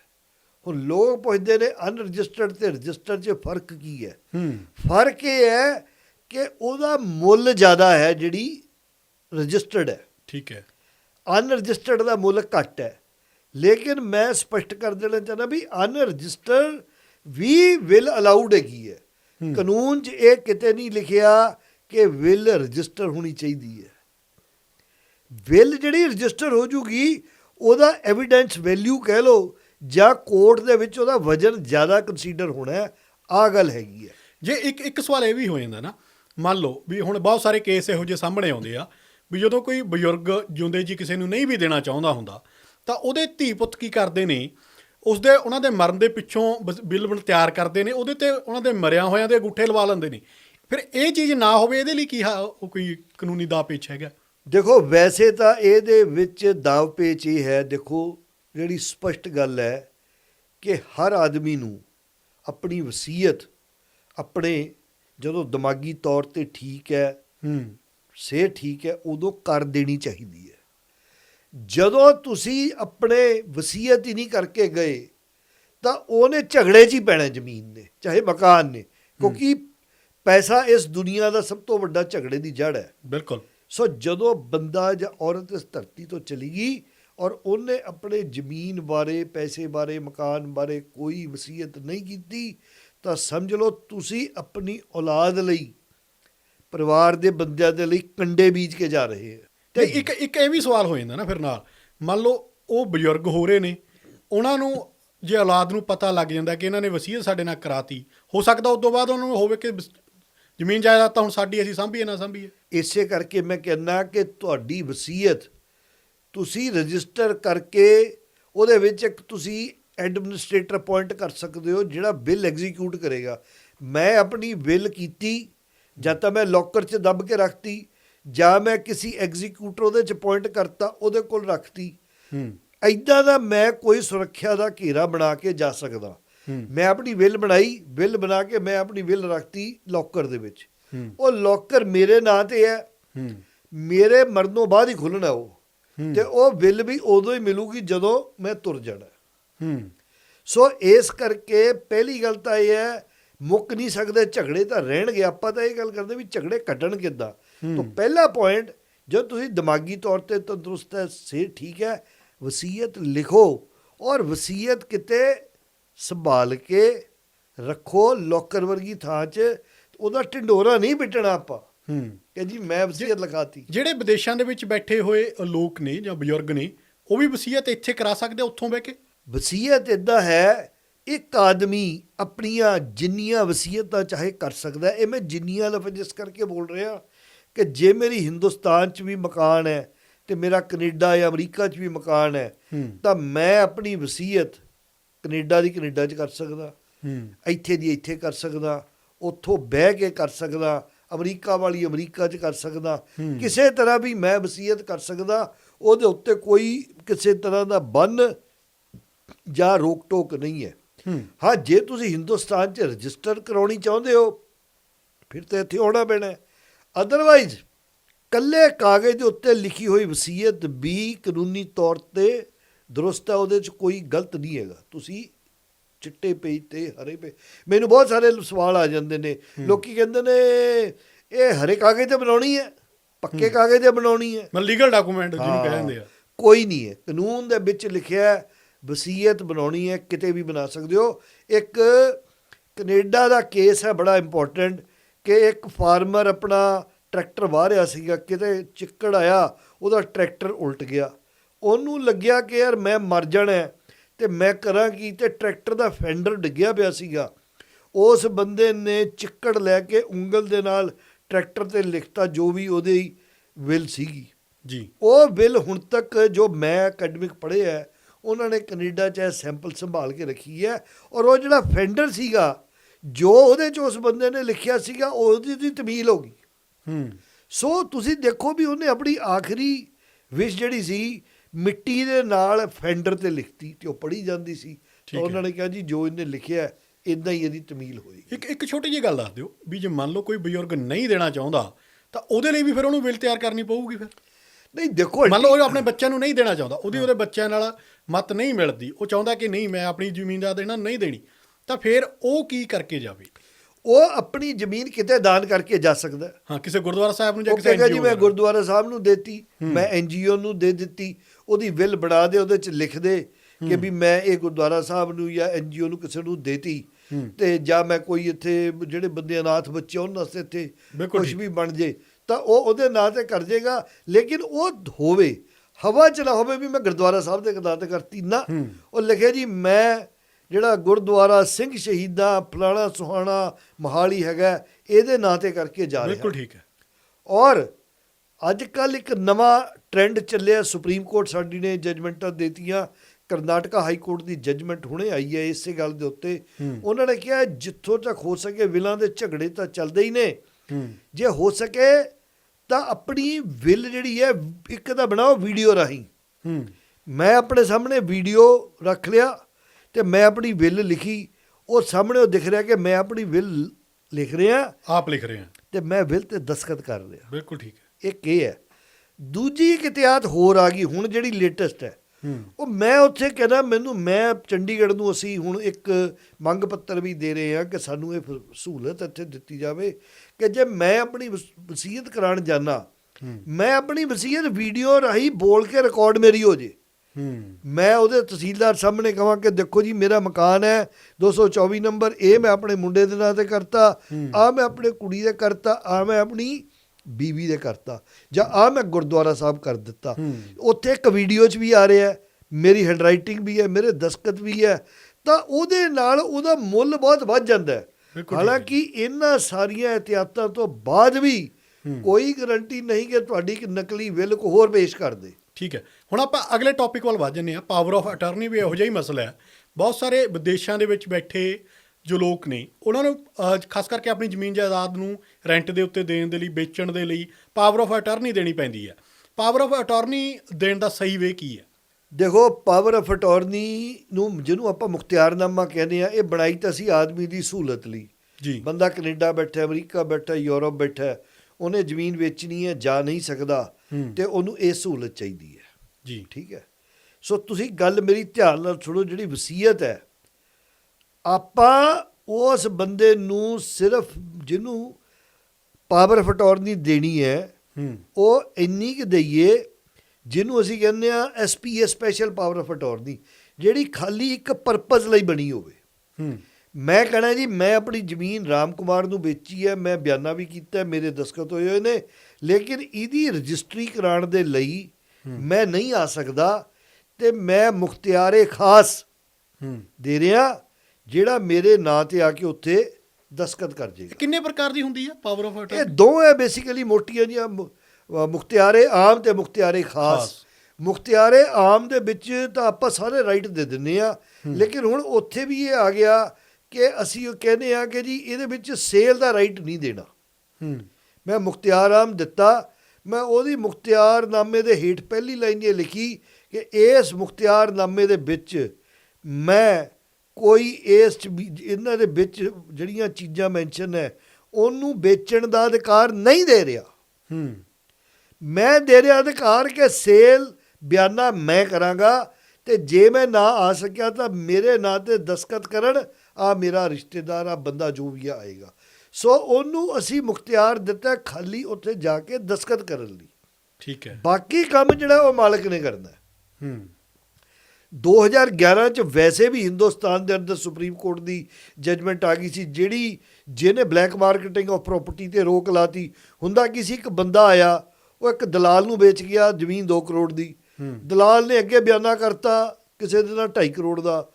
ਹੁਣ ਲੋਕ ਪੁੱਛਦੇ ਨੇ ਅਨਰਜਿਸਟਰਡ ਤੇ ਰਜਿਸਟਰਡ 'ਚ ਫ਼ਰਕ ਕੀ ਹੈ? ਫ਼ਰਕ ਇਹ ਹੈ ਕਿ ਉਹਦਾ ਮੁੱਲ ਜ਼ਿਆਦਾ ਹੈ ਜਿਹੜੀ ਰਜਿਸਟਰਡ ਹੈ। ਠੀਕ ਹੈ। ਅਨਰਜਿਸਟਰਡ ਦਾ ਮੁੱਲ ਘੱਟ ਹੈ। ਲੇਕਿਨ ਮੈਂ ਸਪਸ਼ਟ ਕਰ ਦੇਣਾ ਚਾਹੁੰਦਾ ਵੀ ਅਨਰਜਿਸਟਰਡ ਵੀ ਵਿਲ ਅਲਾਉਡ ਹੈਗੀ। ਕਾਨੂੰਨ 'ਚ ਇਹ ਕਿਤੇ ਨਹੀਂ ਲਿਖਿਆ ਕਿ ਵਿਲ ਰਜਿਸਟਰ ਹੋਣੀ ਚਾਹੀਦੀ ਹੈ। ਵਿਲ ਜਿਹੜੀ ਰਜਿਸਟਰ ਹੋ ਜੂਗੀ ਉਹਦਾ ਐਵੀਡੈਂਸ ਵੈਲਿਊ ਕਹਿ ਲਓ ਜਾਂ ਕੋਰਟ ਦੇ ਵਿੱਚ ਉਹਦਾ ਵਜ਼ਨ ਜ਼ਿਆਦਾ ਕੰਸੀਡਰ ਹੋਣਾ ਹੈ ਆ ਗੱਲ ਹੈਗੀ ਹੈ। ਜੇ ਇੱਕ ਇੱਕ ਸਵਾਲ ਇਹ ਵੀ ਹੋ ਜਾਂਦਾ ਨਾ ਮੰਨ ਲਓ ਵੀ ਹੁਣ ਬਹੁਤ ਸਾਰੇ ਕੇਸ ਇਹੋ ਜਿਹੇ ਸਾਹਮਣੇ ਆਉਂਦੇ ਆ ਵੀ ਜਦੋਂ ਕੋਈ ਬਜ਼ੁਰਗ ਜਿਉਂਦੇ ਜੀ ਕਿਸੇ ਨੂੰ ਨਹੀਂ ਵੀ ਦੇਣਾ ਚਾਹੁੰਦਾ ਹੁੰਦਾ ਤਾਂ ਉਹਦੇ ਧੀ ਪੁੱਤ ਕੀ ਕਰਦੇ ਨੇ? ਉਸਦੇ ਉਹਨਾਂ ਦੇ ਮਰਨ ਦੇ ਪਿੱਛੋਂ ਬਿੱਲ ਬਣ ਤਿਆਰ ਕਰਦੇ ਨੇ ਉਹਦੇ ਤੇ ਉਹਨਾਂ ਦੇ ਮਰਿਆਂ ਹੋਇਆਂ ਦੇ ਅੰਗੂਠੇ ਲਵਾ ਲੈਂਦੇ ਨੇ। ਫਿਰ ਇਹ ਚੀਜ਼ ਨਾ ਹੋਵੇ ਇਹਦੇ ਲਈ ਕੀ ਹਾ- ਉਹ ਕੋਈ ਕਾਨੂੰਨੀ ਦਾਅ ਪੇਚ ਹੈਗਾ? ਦੇਖੋ ਵੈਸੇ ਤਾਂ ਇਹਦੇ ਵਿੱਚ ਦਾਵ ਪੇਚ ਇਹ ਹੈ ਦੇਖੋ ਜਿਹੜੀ ਸਪਸ਼ਟ ਗੱਲ ਹੈ ਕਿ ਹਰ ਆਦਮੀ ਨੂੰ ਆਪਣੀ ਵਸੀਅਤ ਆਪਣੇ ਜਦੋਂ ਦਿਮਾਗੀ ਤੌਰ ਤੇ ਠੀਕ ਹੈ ਹੂੰ। ਸਿਹਤ ਠੀਕ ਹੈ ਉਦੋਂ ਕਰ ਦੇਣੀ ਚਾਹੀਦੀ ਹੈ। ਜਦੋਂ ਤੁਸੀਂ ਆਪਣੇ ਵਸੀਅਤ ਹੀ ਨਹੀਂ ਕਰਕੇ ਗਏ ਤਾਂ ਉਹਨੇ ਝਗੜੇ 'ਚ ਹੀ ਪੈਣਾ ਜ਼ਮੀਨ ਨੇ ਚਾਹੇ ਮਕਾਨ ਨੇ। ਕਿਉਂਕਿ ਪੈਸਾ ਇਸ ਦੁਨੀਆ ਦਾ ਸਭ ਤੋਂ ਵੱਡਾ ਝਗੜੇ ਦੀ ਜੜ ਹੈ। ਬਿਲਕੁਲ। ਸੋ ਜਦੋਂ ਬੰਦਾ ਜਾਂ ਔਰਤ ਇਸ ਧਰਤੀ ਤੋਂ ਚਲੀ ਗਈ ਔਰ ਉਹਨੇ ਆਪਣੇ ਜ਼ਮੀਨ ਬਾਰੇ ਪੈਸੇ ਬਾਰੇ ਮਕਾਨ ਬਾਰੇ ਕੋਈ ਵਸੀਅਤ ਨਹੀਂ ਕੀਤੀ ਤਾਂ ਸਮਝ ਲਓ ਤੁਸੀਂ ਆਪਣੀ ਔਲਾਦ ਲਈ ਪਰਿਵਾਰ ਦੇ ਬੰਦਿਆਂ ਦੇ ਲਈ ਕੰਡੇ ਬੀਜ ਕੇ ਜਾ ਰਹੇ ਹੋ। ਤੇ ਇੱਕ ਇੱਕ ਇਹ ਵੀ ਸਵਾਲ ਹੋ ਜਾਂਦਾ ਨਾ ਫਿਰ ਨਾਲ। ਮੰਨ ਲਓ ਉਹ ਬਜ਼ੁਰਗ ਹੋ ਰਹੇ ਨੇ ਉਹਨਾਂ ਨੂੰ ਜੇ ਔਲਾਦ ਨੂੰ ਪਤਾ ਲੱਗ ਜਾਂਦਾ ਕਿ ਇਹਨਾਂ ਨੇ ਵਸੀਅਤ ਸਾਡੇ ਨਾਲ ਕਰਾਤੀ ਹੋ ਸਕਦਾ ਉਸ ਤੋਂ ਬਾਅਦ ਉਹਨਾਂ ਨੂੰ ਹੋਵੇ ਕਿ ਜ਼ਮੀਨ ਜਾਇਦਾਦ ਤਾਂ ਹੁਣ ਸਾਡੀ ਅਸੀਂ ਸਾਂਭੀਏ ਨਾ ਸਾਂਭੀਏ। ਇਸੇ ਕਰਕੇ ਮੈਂ ਕਹਿੰਦਾ ਕਿ ਤੁਹਾਡੀ ਵਸੀਅਤ ਤੁਸੀਂ ਰਜਿਸਟਰ ਕਰਕੇ ਉਹਦੇ ਵਿੱਚ ਇੱਕ ਤੁਸੀਂ ਐਡਮਿਨਿਸਟ੍ਰੇਟਰ ਅਪਾਇੰਟ ਕਰ ਸਕਦੇ ਹੋ ਜਿਹੜਾ ਬਿੱਲ ਐਗਜ਼ੀਕਿਊਟ ਕਰੇਗਾ। ਮੈਂ ਆਪਣੀ ਬਿੱਲ ਕੀਤੀ ਜਾਂ ਤਾਂ ਮੈਂ ਲੋਕਰ 'ਚ ਦੱਬ ਕੇ ਰੱਖਤੀ ਜਾਂ ਮੈਂ ਕਿਸੇ ਐਗਜ਼ੀਕਿਊਟਰ ਉਹਦੇ 'ਚ ਅਪਾਇੰਟ ਕਰਤਾ ਉਹਦੇ ਕੋਲ ਰੱਖਤੀ। ਹੂੰ। ਐਦਾਂ ਦਾ ਮੈਂ ਕੋਈ ਸੁਰੱਖਿਆ ਦਾ ਘੇਰਾ ਬਣਾ ਕੇ ਜਾ ਸਕਦਾ। ਮੈਂ ਆਪਣੀ ਵਿਲ ਬਣਾਈ ਵਿਲ ਬਣਾ ਕੇ ਮੈਂ ਆਪਣੀ ਵਿਲ ਰੱਖਤੀ ਲੋਕਰ ਦੇ ਵਿੱਚ। ਉਹ ਲੋਕਰ ਮੇਰੇ ਨਾਂ ਤੇ ਹੈ। ਮੇਰੇ ਮਰਨੋਂ ਬਾਅਦ ਹੀ ਖੁੱਲਣਾ ਉਹ। ਤੇ ਉਹ ਬਿੱਲ ਵੀ ਉਦੋਂ ਹੀ ਮਿਲੂਗੀ ਜਦੋਂ ਮੈਂ ਤੁਰ ਜਾਣਾ। ਹੂੰ। ਸੋ ਇਸ ਕਰਕੇ ਪਹਿਲੀ ਗੱਲ ਤਾਂ ਇਹ ਹੈ ਮੁੱਕ ਨਹੀਂ ਸਕਦੇ ਝਗੜੇ ਤਾਂ ਰਹਿਣਗੇ। ਆਪਾਂ ਤਾਂ ਇਹ ਗੱਲ ਕਰਦੇ ਵੀ ਝਗੜੇ ਕੱਢਣ ਕਿੱਦਾਂ? ਤਾਂ ਪਹਿਲਾ ਪੁਆਇੰਟ ਜਦੋਂ ਤੁਸੀਂ ਦਿਮਾਗੀ ਤੌਰ ਤੇ ਤੰਦਰੁਸਤ ਹੈ ਸਿਹਤ ਠੀਕ ਹੈ ਵਸੀਅਤ ਲਿਖੋ ਔਰ ਵਸੀਅਤ ਕਿਤੇ ਸੰਭਾਲ ਕੇ ਰੱਖੋ ਲੋਕਰ ਵਰਗੀ ਥਾਂ 'ਚ ਉਹਦਾ ਢਿੰਡੋਰਾ ਨਹੀਂ ਪਿੱਟਣਾ ਆਪਾਂ। ਹੂੰ। ਕਿ ਜੀ ਮੈਂ ਵਸੀਅਤ ਲਿਖਾਤੀ। ਜਿਹੜੇ ਵਿਦੇਸ਼ਾਂ ਦੇ ਵਿੱਚ ਬੈਠੇ ਹੋਏ ਲੋਕ ਨੇ ਜਾਂ ਬਜ਼ੁਰਗ ਨੇ ਉਹ ਵੀ ਵਸੀਅਤ ਇੱਥੇ ਕਰਾ ਸਕਦੇ ਉੱਥੋਂ ਬਹਿ ਕੇ? ਵਸੀਅਤ ਇਦਾਂ ਹੈ ਇੱਕ ਆਦਮੀ ਆਪਣੀਆਂ ਜਿੰਨੀਆਂ ਵਸੀਅਤਾਂ ਚਾਹੇ ਕਰ ਸਕਦਾ। ਇਹ ਮੈਂ ਜਿੰਨੀਆਂ ਲਫ਼ਜ਼ ਇਸ ਕਰਕੇ ਬੋਲ ਰਿਹਾ ਕਿ ਜੇ ਮੇਰੀ ਹਿੰਦੁਸਤਾਨ 'ਚ ਵੀ ਮਕਾਨ ਹੈ ਤੇ ਮੇਰਾ ਕੈਨੇਡਾ ਜਾਂ ਅਮਰੀਕਾ 'ਚ ਵੀ ਮਕਾਨ ਹੈ ਹੂੰ। ਤਾਂ ਮੈਂ ਆਪਣੀ ਵਸੀਅਤ ਕੈਨੇਡਾ ਦੀ ਕੈਨੇਡਾ 'ਚ ਕਰ ਸਕਦਾ ਹੂੰ। ਇੱਥੇ ਦੀ ਇੱਥੇ ਕਰ ਸਕਦਾ ਉੱਥੋਂ ਬਹਿ ਕੇ ਕਰ ਸਕਦਾ ਅਮਰੀਕਾ ਵਾਲੀ ਅਮਰੀਕਾ 'ਚ ਕਰ ਸਕਦਾ ਹੂੰ। ਕਿਸੇ ਤਰ੍ਹਾਂ ਵੀ ਮੈਂ ਵਸੀਅਤ ਕਰ ਸਕਦਾ ਉਹਦੇ ਉੱਤੇ ਕੋਈ ਕਿਸੇ ਤਰ੍ਹਾਂ ਦਾ ਬੰਨ ਜਾਂ ਰੋਕ ਟੋਕ ਨਹੀਂ ਹੈ। ਹੂੰ। ਹਾਂ ਜੇ ਤੁਸੀਂ ਹਿੰਦੁਸਤਾਨ 'ਚ ਰਜਿਸਟਰ ਕਰਾਉਣੀ ਚਾਹੁੰਦੇ ਹੋ ਫਿਰ ਤਾਂ ਇੱਥੇ ਆਉਣਾ ਪੈਣਾ ਅਦਰਵਾਈਜ਼ ਕੱਲੇ ਕਾਗਜ਼ ਦੇ ਉੱਤੇ ਲਿਖੀ ਹੋਈ ਵਸੀਅਤ ਵੀ ਕਾਨੂੰਨੀ ਤੌਰ ਤੇ ਦਰੁਸਤ ਹੈ ਉਹਦੇ 'ਚ ਕੋਈ ਗਲਤ ਨਹੀਂ ਹੈਗਾ। ਤੁਸੀਂ ਚਿੱਟੇ ਪੇਜ ਤੇ ਹਰੇ ਪੇ ਮੈਨੂੰ ਬਹੁਤ ਸਾਰੇ ਸਵਾਲ ਆ ਜਾਂਦੇ ਨੇ। ਲੋਕੀ ਕਹਿੰਦੇ ਨੇ ਇਹ ਹਰੇ ਕਾਗਜ਼ ਤੇ ਬਣਾਉਣੀ ਹੈ? ਪੱਕੇ ਕਾਗਜ਼ ਤੇ ਬਣਾਉਣੀ ਹੈ? ਮਤਲਬ ਲੀਗਲ ਡਾਕੂਮੈਂਟ ਜਿਹਨੂੰ ਕਹਿੰਦੇ ਆ। ਕੋਈ ਨਹੀਂ ਹੈ। ਕਾਨੂੰਨ ਦੇ ਵਿੱਚ ਲਿਖਿਆ ਵਸੀਅਤ ਬਣਾਉਣੀ ਹੈ ਕਿਤੇ ਵੀ ਬਣਾ ਸਕਦੇ ਹੋ। ਇੱਕ ਕੈਨੇਡਾ ਦਾ ਕੇਸ ਹੈ ਬੜਾ ਇੰਪੋਰਟੈਂਟ ਕਿ ਇੱਕ ਫਾਰਮਰ ਆਪਣਾ ਟਰੈਕਟਰ ਵਾਹ ਰਿਹਾ ਸੀਗਾ ਕਿਤੇ ਚਿੱਕੜ ਆਇਆ ਉਹਦਾ ਟਰੈਕਟਰ ਉਲਟ ਗਿਆ। ਉਹਨੂੰ ਲੱਗਿਆ ਕਿ ਯਾਰ ਮੈਂ ਮਰ ਜਾਣਾ ਤੇ ਮੈਂ ਕਰਾਂ ਕੀ ਤੇ ਟਰੈਕਟਰ ਦਾ ਫੈਂਡਰ ਡਿੱਗਿਆ ਪਿਆ ਸੀਗਾ। ਉਸ ਬੰਦੇ ਨੇ ਚਿੱਕੜ ਲੈ ਕੇ ਉਂਗਲ ਦੇ ਨਾਲ ਟਰੈਕਟਰ ਤੇ ਲਿਖਤਾ ਜੋ ਵੀ ਉਹਦੀ ਵਿਲ ਸੀਗੀ। ਜੀ। ਉਹ ਬਿੱਲ ਹੁਣ ਤੱਕ ਜੋ ਮੈਂ ਅਕੈਡਮਿਕ ਪੜ੍ਹੇ ਹੈ ਉਹਨਾਂ ਨੇ ਕੈਨੇਡਾ 'ਚ ਇਹ ਸੈਂਪਲ ਸੰਭਾਲ ਕੇ ਰੱਖੀ ਹੈ ਔਰ ਉਹ ਜਿਹੜਾ ਫੈਂਡਰ ਸੀਗਾ ਜੋ ਉਹਦੇ 'ਚ ਉਸ ਬੰਦੇ ਨੇ ਲਿਖਿਆ ਸੀਗਾ ਉਹਦੀ ਦੀ ਤਮੀਲ ਹੋ ਗਈ। ਹੂੰ। ਸੋ ਤੁਸੀਂ ਦੇਖੋ ਵੀ ਉਹਨੇ ਆਪਣੀ ਆਖਰੀ ਵਿਸ਼ ਜਿਹੜੀ ਸੀ ਮਿੱਟੀ ਦੇ ਨਾਲ ਫੈਂਡਰ ਤੇ ਲਿਖਤੀ ਤੇ ਉਹ ਪੜ੍ਹੀ ਜਾਂਦੀ ਸੀ। ਤਾਂ। ਉਹਨਾਂ ਨੇ ਕਿਹਾ ਜੀ ਜੋ ਇਹਨੇ ਲਿਖਿਆ ਇਦਾਂ ਹੀ ਇਹਦੀ ਤਮੀਲ ਹੋਏਗੀ। ਇੱਕ ਇੱਕ ਛੋਟੀ ਜਿਹੀ ਗੱਲ ਦੱਸ ਦਿਓ ਵੀ ਜੇ ਮੰਨ ਲਓ ਕੋਈ ਬਜ਼ੁਰਗ ਨਹੀਂ ਦੇਣਾ ਚਾਹੁੰਦਾ ਤਾਂ ਉਹਦੇ ਲਈ ਵੀ ਫਿਰ ਉਹਨੂੰ ਵਿਲ ਤਿਆਰ ਕਰਨੀ ਪਊਗੀ ਫਿਰ। ਨਹੀਂ ਦੇਖੋ ਮੰਨ ਲਓ ਉਹ ਆਪਣੇ ਬੱਚਿਆਂ ਨੂੰ ਨਹੀਂ ਦੇਣਾ ਚਾਹੁੰਦਾ ਉਹਦੀ ਉਹਦੇ ਬੱਚਿਆਂ ਨਾਲ ਮਤ ਨਹੀਂ ਮਿਲਦੀ ਉਹ ਚਾਹੁੰਦਾ ਕਿ ਨਹੀਂ ਮੈਂ ਆਪਣੀ ਜ਼ਮੀਨ ਦਾ ਦੇਣਾ ਨਹੀਂ ਦੇਣੀ। ਤਾਂ ਫਿਰ ਉਹ ਕੀ ਕਰਕੇ ਜਾਵੇ ਉਹ ਆਪਣੀ ਜ਼ਮੀਨ ਕਿਤੇ ਦਾਨ ਕਰਕੇ ਜਾ ਸਕਦਾ ਹੈ। ਕਿਸੇ ਗੁਰਦੁਆਰਾ ਸਾਹਿਬ ਨੂੰ ਜਾਂ ਕਿਸੇ ਕਹੇਗਾ ਜੀ ਮੈਂ। ਗੁਰਦੁਆਰਾ ਸਾਹਿਬ ਨੂੰ ਦੇਤੀ ਮੈਂ ਐਨਜੀਓ ਨੂੰ ਦੇ ਦਿੱਤੀ ਉਹਦੀ ਵਿਲ ਬਣਾ ਦੇ ਉਹਦੇ ਚ ਲਿਖ ਦੇ ਕਿ ਵੀ ਮੈਂ ਇਹ ਗੁਰਦੁਆਰਾ ਸਾਹਿਬ ਨੂੰ ਜਾਂ ਐਨਜੀਓ ਨੂੰ ਕਿਸੇ ਨੂੰ ਦੇਤੀ। ਤੇ ਜਾਂ ਮੈਂ ਕੋਈ ਇੱਥੇ ਜਿਹੜੇ ਬੰਦੇ ਅਨਾਥ ਬੱਚੇ ਉਹਨਾਂ ਵਾਸਤੇ ਇੱਥੇ ਕੁਝ। ਵੀ ਬਣ ਜੇ ਤਾਂ ਉਹ ਉਹਦੇ ਨਾਂ ਤੇ ਕਰ ਜੇਗਾ ਲੇਕਿਨ ਉਹ ਹੋਵੇ ਹਵਾ ਚ ਨਾ ਹੋਵੇ ਵੀ ਮੈਂ ਗੁਰਦੁਆਰਾ ਸਾਹਿਬ ਦੇ ਨਾਂ ਤੇ ਕਰਤੀ ਨਾ। ਉਹ ਲਿਖੇ ਜੀ ਮੈਂ ਜਿਹੜਾ ਗੁਰਦੁਆਰਾ ਸਿੰਘ ਸ਼ਹੀਦਾਂ ਫਲਾਣਾ ਸੁਹਾਣਾ ਮਹਾਲੀ ਹੈਗਾ ਇਹਦੇ ਨਾਂ ਤੇ ਕਰਕੇ ਜਾ ਰਿਹਾ। ਬਿਲਕੁਲ ਠੀਕ ਹੈ। ਔਰ ਅੱਜ ਕੱਲ ਇੱਕ ਨਵਾਂ ਟ੍ਰੈਂਡ ਚੱਲਿਆ ਸੁਪਰੀਮ ਕੋਰਟ ਸਾਡੀ ਨੇ ਜਜਮੈਂਟਾਂ ਦੇਤੀਆਂ ਕਰਨਾਟਕਾ ਹਾਈ ਕੋਰਟ ਦੀ ਜਜਮੈਂਟ ਹੁਣੇ ਆਈ ਹੈ ਇਸੇ ਗੱਲ ਦੇ ਉੱਤੇ। ਉਹਨਾਂ ਨੇ ਕਿਹਾ ਜਿੱਥੋਂ ਤੱਕ ਹੋ ਸਕੇ ਵਿਲਾਂ ਦੇ ਝਗੜੇ ਤਾਂ ਚੱਲਦੇ ਹੀ ਨੇ। ਜੇ ਹੋ ਸਕੇ ਤਾਂ ਆਪਣੀ ਵਿਲ ਜਿਹੜੀ ਹੈ ਇੱਕ ਤਾਂ ਬਣਾਓ ਵੀਡੀਓ ਰਾਹੀਂ। ਮੈਂ ਆਪਣੇ ਸਾਹਮਣੇ ਵੀਡੀਓ ਰੱਖ ਲਿਆ ਤੇ ਮੈਂ ਆਪਣੀ ਵਿਲ ਲਿਖੀ ਉਹ ਸਾਹਮਣੇ ਉਹ ਦਿਖ ਰਿਹਾ ਕਿ ਮੈਂ ਆਪਣੀ ਵਿਲ ਲਿਖ ਰਿਹਾ। ਆਪ ਲਿਖ ਰਹੇ। ਹਾਂ ਤੇ ਮੈਂ ਵਿਲ ਤੇ ਦਸਖਤ ਕਰ ਰਿਹਾ। ਬਿਲਕੁਲ ਠੀਕ ਹੈ। ਇੱਕ ਇਹ ਹੈ ਦੂਜੀ ਇੱਕ ਇਤਿਆਤ ਹੋਰ ਆ ਗਈ ਹੁਣ ਜਿਹੜੀ ਲੇਟੈਸਟ ਹੈ। ਉਹ ਮੈਂ ਉੱਥੇ ਕਹਿੰਦਾ ਮੈਨੂੰ ਮੈਂ ਚੰਡੀਗੜ੍ਹ ਨੂੰ ਅਸੀਂ ਹੁਣ ਇੱਕ ਮੰਗ ਪੱਤਰ ਵੀ ਦੇ ਰਹੇ ਹਾਂ ਕਿ ਸਾਨੂੰ ਇਹ ਸਹੂਲਤ ਇੱਥੇ ਦਿੱਤੀ ਜਾਵੇ ਕਿ ਜੇ ਮੈਂ ਆਪਣੀ ਵਸ- ਵਸੀਅਤ ਕਰਾਉਣ ਜਾਣਾ ਮੈਂ ਆਪਣੀ ਵਸੀਅਤ ਵੀਡੀਓ ਰਾਹੀਂ ਬੋਲ ਕੇ ਰਿਕਾਰਡ ਮੇਰੀ ਹੋ ਜੇ। ਮੈਂ ਉਹਦੇ ਤਹਿਸੀਲਦਾਰ ਸਾਹਮਣੇ ਕਹਾਂ ਕਿ ਦੇਖੋ ਜੀ ਮੇਰਾ ਮਕਾਨ ਹੈ 224 ਨੰਬਰ ਇਹ ਮੈਂ ਆਪਣੇ ਮੁੰਡੇ ਦੇ ਨਾਂ ਤੇ ਕਰਤਾ। ਆ ਮੈਂ ਆਪਣੇ ਕੁੜੀ ਦੇ ਕਰਤਾ ਆ ਮੈਂ ਆਪਣੀ ਬੀਵੀ ਦੇ ਕਰਤਾ ਜਾਂ ਆ ਮੈਂ ਗੁਰਦੁਆਰਾ ਸਾਹਿਬ ਕਰ ਦਿੱਤਾ। ਉੱਥੇ ਇੱਕ ਵੀਡੀਓ 'ਚ ਵੀ ਆ ਰਿਹਾ ਮੇਰੀ ਹੈਂਡਰਾਈਟਿੰਗ ਵੀ ਹੈ ਮੇਰੇ ਦਸਖਤ ਵੀ ਹੈ ਤਾਂ ਉਹਦੇ ਨਾਲ ਉਹਦਾ ਮੁੱਲ ਬਹੁਤ ਵੱਧ ਜਾਂਦਾ ਹੈ। ਹਾਲਾਂਕਿ ਇਹਨਾਂ ਸਾਰੀਆਂ ਇhtiyਾਤਾਂ ਤੋਂ ਬਾਅਦ ਵੀ। ਕੋਈ ਗਾਰੰਟੀ ਨਹੀਂ ਕਿ ਤੁਹਾਡੀ ਇੱਕ ਨਕਲੀ ਵਿਲ ਕੋ ਹੋਰ ਪੇਸ਼ ਕਰ ਦੇ ਠੀਕ ਹੈ ਹੁਣ ਆਪਾਂ ਅਗਲੇ ਟੌਪਿਕ ਵੱਲ ਵਧ ਜੰਨੇ ਆ ਪਾਵਰ ਆਫ ਅਟਾਰਨੀ ਵੀ ਇਹੋ ਜਿਹਾ ਹੀ ਮਸਲਾ ਹੈ। ਬਹੁਤ ਸਾਰੇ ਵਿਦੇਸ਼ਾਂ ਦੇ ਵਿੱਚ ਬੈਠੇ ਜੋ ਲੋਕ ਨੇ ਉਹਨਾਂ ਨੂੰ ਖਾਸ ਕਰਕੇ ਆਪਣੀ ਜ਼ਮੀਨ ਜਾਇਦਾਦ ਨੂੰ ਰੈਂਟ ਦੇ ਉੱਤੇ ਦੇਣ ਦੇ ਲਈ ਵੇਚਣ ਦੇ ਲਈ ਪਾਵਰ ਆਫ ਅਟਾਰਨੀ ਦੇਣੀ ਪੈਂਦੀ ਹੈ। ਪਾਵਰ ਆਫ ਅਟਾਰਨੀ ਦੇਣ ਦਾ ਸਹੀ ਵੇ ਕੀ ਹੈ? ਦੇਖੋ ਪਾਵਰ ਆਫ ਅਟਾਰਨੀ ਨੂੰ ਜਿਹਨੂੰ ਆਪਾਂ ਮੁਖਤਿਆਰਨਾਮਾ ਕਹਿੰਦੇ ਆ ਇਹ ਬਣਾਈ ਤਾਂ ਸੀ ਆਦਮੀ ਦੀ ਸਹੂਲਤ ਲਈ। ਜੀ। ਬੰਦਾ ਕੈਨੇਡਾ ਬੈਠਾ ਅਮਰੀਕਾ ਬੈਠਾ ਯੂਰਪ ਬੈਠਾ ਉਹਨੇ ਜ਼ਮੀਨ ਵੇਚਣੀ ਹੈ ਜਾ ਨਹੀਂ ਸਕਦਾ। ਤੇ ਉਹਨੂੰ ਇਹ ਸਹੂਲਤ ਚਾਹੀਦੀ ਹੈ। ਜੀ। ਠੀਕ ਹੈ। ਸੋ ਤੁਸੀਂ ਗੱਲ ਮੇਰੀ ਧਿਆਨ ਨਾਲ ਸੁਣੋ ਜਿਹੜੀ ਵਸੀਅਤ ਹੈ। ਆਪਾਂ ਉਸ ਬੰਦੇ ਨੂੰ ਸਿਰਫ ਜਿਹਨੂੰ ਪਾਵਰ ਆਫ ਅਟਾਰਨੀ ਦੇਣੀ ਹੈ ਉਹ ਇੰਨੀ ਕਿ ਦਈਏ ਜਿਹਨੂੰ ਅਸੀਂ ਕਹਿੰਦੇ ਆ SPA special power of attorney ਜਿਹੜੀ ਖਾਲੀ ਇੱਕ ਪਰਪਸ ਲਈ ਬਣੀ ਹੋਵੇ। ਮੈਂ ਕਹਣਾ ਜੀ ਮੈਂ ਆਪਣੀ ਜ਼ਮੀਨ ਰਾਮ ਕੁਮਾਰ ਨੂੰ ਵੇਚੀ ਹੈ ਮੈਂ ਬਿਆਨਾ ਵੀ ਕੀਤਾ ਮੇਰੇ ਦਸਖਤ ਹੋਏ ਹੋਏ ਨੇ ਲੇਕਿਨ ਇਹਦੀ ਰਜਿਸਟਰੀ ਕਰਾਉਣ ਦੇ ਲਈ ਮੈਂ ਨਹੀਂ ਆ ਸਕਦਾ ਤੇ ਮੈਂ ਮੁਖਤਿਆਰੇ ਖਾਸ ਹੂੰ। ਦੇ ਰਿਹਾ ਜਿਹੜਾ ਮੇਰੇ ਨਾਂ ਤੇ ਆ ਕੇ ਉੱਥੇ ਦਸਖਤ ਕਰ ਇਹ ਜੇਗਾ ਕਿੰਨੇ ਪ੍ਰਕਾਰ ਦੀ ਹੁੰਦੀ ਆ? ਪਾਵਰ ਆਫ ਇਹ ਅਟਾਰਨੀ ਦੋ ਹੈ ਬੇਸਿਕਲੀ ਮੋਟੀਆਂ ਜੀਆਂ ਮੁਖਤਿਆਰੇ ਆਮ ਤੇ ਮੁਖਤਿਆਰੇ ਖਾਸ। ਮੁਖਤਿਆਰੇ ਆਮ ਦੇ ਵਿੱਚ ਤਾਂ ਆਪਾਂ ਸਾਰੇ ਰਾਈਟ ਦੇ ਦਿੰਨੇ ਆ ਲੇਕਿਨ ਹੁਣ ਉੱਥੇ ਵੀ ਇਹ ਆ ਗਿਆ ਕਿ ਅਸੀਂ ਉਹ ਕਹਿੰਦੇ ਆ ਕਿ ਜੀ ਇਹਦੇ ਵਿੱਚ ਸੇਲ ਦਾ ਰਾਈਟ ਨਹੀਂ ਦੇਣਾ। ਹੂੰ। ਮੈਂ ਮੁਖਤਿਆਰ ਆਮ ਦਿੱਤਾ ਮੈਂ ਉਹਦੀ ਮੁਖਤਿਆਰਨਾਮੇ ਦੇ ਹੇਠ ਪਹਿਲੀ ਲਾਈਨ ਇਹ ਲਿਖੀ ਕਿ ਇਸ ਮੁਖਤਿਆਰਨਾਮੇ ਦੇ ਵਿੱਚ ਮੈਂ ਕੋਈ ਇਸ ਇਹਨਾਂ ਦੇ ਵਿੱਚ ਜਿਹੜੀਆਂ ਚੀਜ਼ਾਂ ਮੈਂਸ਼ਨ ਹੈ ਉਹਨੂੰ ਵੇਚਣ ਦਾ ਅਧਿਕਾਰ ਨਹੀਂ ਦੇ ਰਿਹਾ। ਹੂੰ। ਮੈਂ ਦੇ ਰਿਹਾ ਅਧਿਕਾਰ ਕਿ ਸੇਲ ਬਿਆਨਾ ਮੈਂ ਕਰਾਂਗਾ ਤੇ ਜੇ ਮੈਂ ਨਾ ਆ ਸਕਿਆ ਤਾਂ ਮੇਰੇ ਨਾਂ ਤੇ ਦਸਖਤ ਕਰਨ ਆ ਮੇਰਾ ਰਿਸ਼ਤੇਦਾਰ ਆ ਬੰਦਾ ਜੋ ਵੀ ਆਏਗਾ। ਸੋ ਉਹਨੂੰ ਅਸੀਂ ਮੁਖਤਿਆਰ ਦਿੱਤਾ ਖਾਲੀ ਉੱਥੇ ਜਾ ਕੇ ਦਸਖਤ ਕਰਨ ਲਈ। ਠੀਕ ਹੈ। ਬਾਕੀ ਕੰਮ ਜਿਹੜਾ ਉਹ ਮਾਲਕ ਨੇ ਕਰਨਾ। ਹੈ। ਹੂੰ 2011 ਚ ਵੈਸੇ ਵੀ ਹਿੰਦੁਸਤਾਨ ਦੇ ਅੰਦਰ ਸੁਪਰੀਮ ਕੋਰਟ ਦੀ ਜਜਮੈਂਟ ਆ ਗਈ ਸੀ ਜਿਹੜੀ ਜਿਹਨੇ ਬਲੈਕ ਮਾਰਕੀਟਿੰਗ ਆਫ ਪ੍ਰਾਪਰਟੀ ਤੇ ਰੋਕ ਲਾਤੀ। ਹੁੰਦਾ ਕੀ ਸੀ? ਇੱਕ ਬੰਦਾ ਆਇਆ ਉਹ ਇੱਕ ਦਲਾਲ ਨੂੰ ਵੇਚ ਗਿਆ ਜ਼ਮੀਨ 2 ਕਰੋੜ ਦੀ। ਦਲਾਲ ਨੇ ਅੱਗੇ ਬਿਆਨਾ ਕਰਤਾ ਕਿਸੇ ਦੇ ਨਾਲ 2.5 ਕਰੋੜ ਦਾ।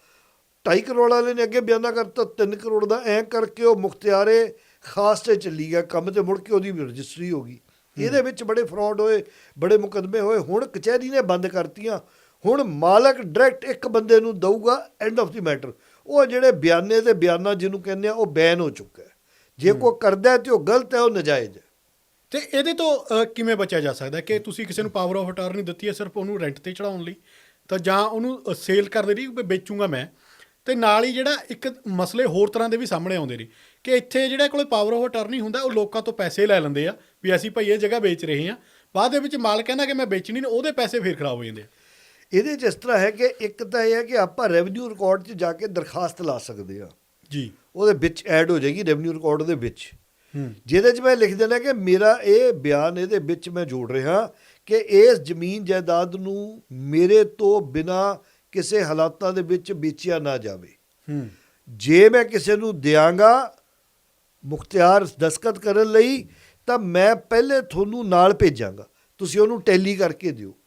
2.5 ਕਰੋੜ ਵਾਲੇ ਨੇ ਅੱਗੇ ਬਿਆਨਾ ਕਰਤਾ 3 ਕਰੋੜ ਦਾ। ਐਂ ਕਰਕੇ ਉਹ ਮੁਖਤਿਆਰੇ ਖਾਸ ਤੇ ਚੱਲੀ ਗਿਆ ਕੰਮ ਤੇ ਮੁੜ ਕੇ ਉਹਦੀ ਵੀ ਰਜਿਸਟਰੀ ਹੋ ਗਈ। ਇਹਦੇ ਵਿੱਚ ਬੜੇ ਫਰਾਡ ਹੋਏ ਬੜੇ ਮੁਕਦਮੇ ਹੋਏ ਹੁਣ ਕਚਹਿਰੀ ਨੇ ਬੰਦ ਕਰਤੀਆਂ। ਹੁਣ ਮਾਲਕ ਡਾਇਰੈਕਟ ਇੱਕ ਬੰਦੇ ਨੂੰ ਦਊਗਾ ਐਂਡ ਆਫ ਦੀ ਮੈਟਰ ਉਹ ਜਿਹੜੇ ਬਿਆਨੇ ਤੇ ਬਿਆਨਾ ਜਿਹਨੂੰ ਕਹਿੰਦੇ ਆ ਉਹ ਬੈਨ ਹੋ ਚੁੱਕਾ ਹੈ। ਜੇ ਕੋਈ ਕਰਦਾ ਤੇ ਉਹ ਗਲਤ ਹੈ ਉਹ ਨਜਾਇਜ਼ ਹੈ। ਤੇ ਇਹਦੇ ਤੋਂ ਕਿਵੇਂ ਬਚਿਆ ਜਾ ਸਕਦਾ ਕਿ ਤੁਸੀਂ ਕਿਸੇ ਨੂੰ ਪਾਵਰ ਆਫ ਅਟਾਰਨੀ ਦਿੱਤੀ ਹੈ ਸਿਰਫ ਉਹਨੂੰ ਰੈਂਟ ਤੇ ਚੜਾਉਣ ਲਈ? ਤਾਂ ਜਾਂ ਉਹਨੂੰ ਸੇਲ ਕਰ ਦੇ ਰਹੀ ਵੇਚੂਗਾ ਮੈਂ? ਤੇ ਨਾਲ ਹੀ ਜਿਹੜਾ ਇੱਕ ਮਸਲੇ ਹੋਰ ਤਰ੍ਹਾਂ ਦੇ ਵੀ ਸਾਹਮਣੇ ਆਉਂਦੇ ਨੇ। ਕਿ ਇੱਥੇ ਜਿਹੜਾ ਕੋਲੇ ਪਾਵਰ ਆਫ ਅਟਾਰਨੀ ਹੁੰਦਾ ਉਹ ਲੋਕਾਂ ਤੋਂ ਪੈਸੇ ਲੈ ਲੈਂਦੇ ਆ ਵੀ ਅਸੀਂ ਭਾਈ ਇਹ ਜਗ੍ਹਾ ਵੇਚ ਰਹੇ ਹਾਂ। ਬਾਅਦ ਦੇ ਵਿੱਚ ਮਾਲਕ ਕਹਿੰਦਾ ਕਿ ਮੈਂ ਵੇਚਣੀ ਨਹੀਂ ਉਹਦੇ ਪੈਸੇ ਫੇਰ ਖਰਾਬ ਹੋ ਜਾਂਦੇ ਆ। ਇਹਦੇ ਇਸ ਤਰ੍ਹਾਂ ਹੈ ਕਿ ਇੱਕ ਤਾਂ ਇਹ ਹੈ ਕਿ ਆਪਾਂ ਰੈਵਨਿਊ ਰਿਕਾਰਡ 'ਚ ਜਾ ਕੇ ਦਰਖਾਸਤ ਲਾ ਸਕਦੇ ਆ। ਜੀ। ਉਹਦੇ ਵਿੱਚ ਐਡ ਹੋ ਜਾਏਗੀ ਰੈਵਨਿਊ ਰਿਕਾਰਡ ਦੇ ਵਿੱਚ। ਹੂੰ। ਜਿਹਦੇ 'ਚ ਮੈਂ ਲਿਖ ਦੇਣਾ ਕਿ ਮੇਰਾ ਇਹ ਬਿਆਨ ਇਹਦੇ ਵਿੱਚ ਮੈਂ ਜੋੜ ਰਿਹਾ ਕਿ ਇਸ ਜ਼ਮੀਨ ਜਾਇਦਾਦ ਨੂੰ ਮੇਰੇ ਤੋਂ ਬਿਨਾ ਕਿਸੇ ਹਾਲਾਤਾਂ ਦੇ ਵਿੱਚ ਵੇਚਿਆ ਨਾ ਜਾਵੇ। ਹੂੰ। ਜੇ ਮੈਂ ਕਿਸੇ ਨੂੰ ਦਿਆਂਗਾ ਮੁਖਤਿਆਰ ਦਸਖਤ ਕਰਨ ਲਈ, ਤਾਂ ਮੈਂ ਪਹਿਲੇ ਤੁਹਾਨੂੰ ਨਾਲ ਭੇਜਾਂਗਾ। ਤੁਸੀਂ ਉਹਨੂੰ ਟੈਲੀ ਕਰਕੇ ਦਿਓ।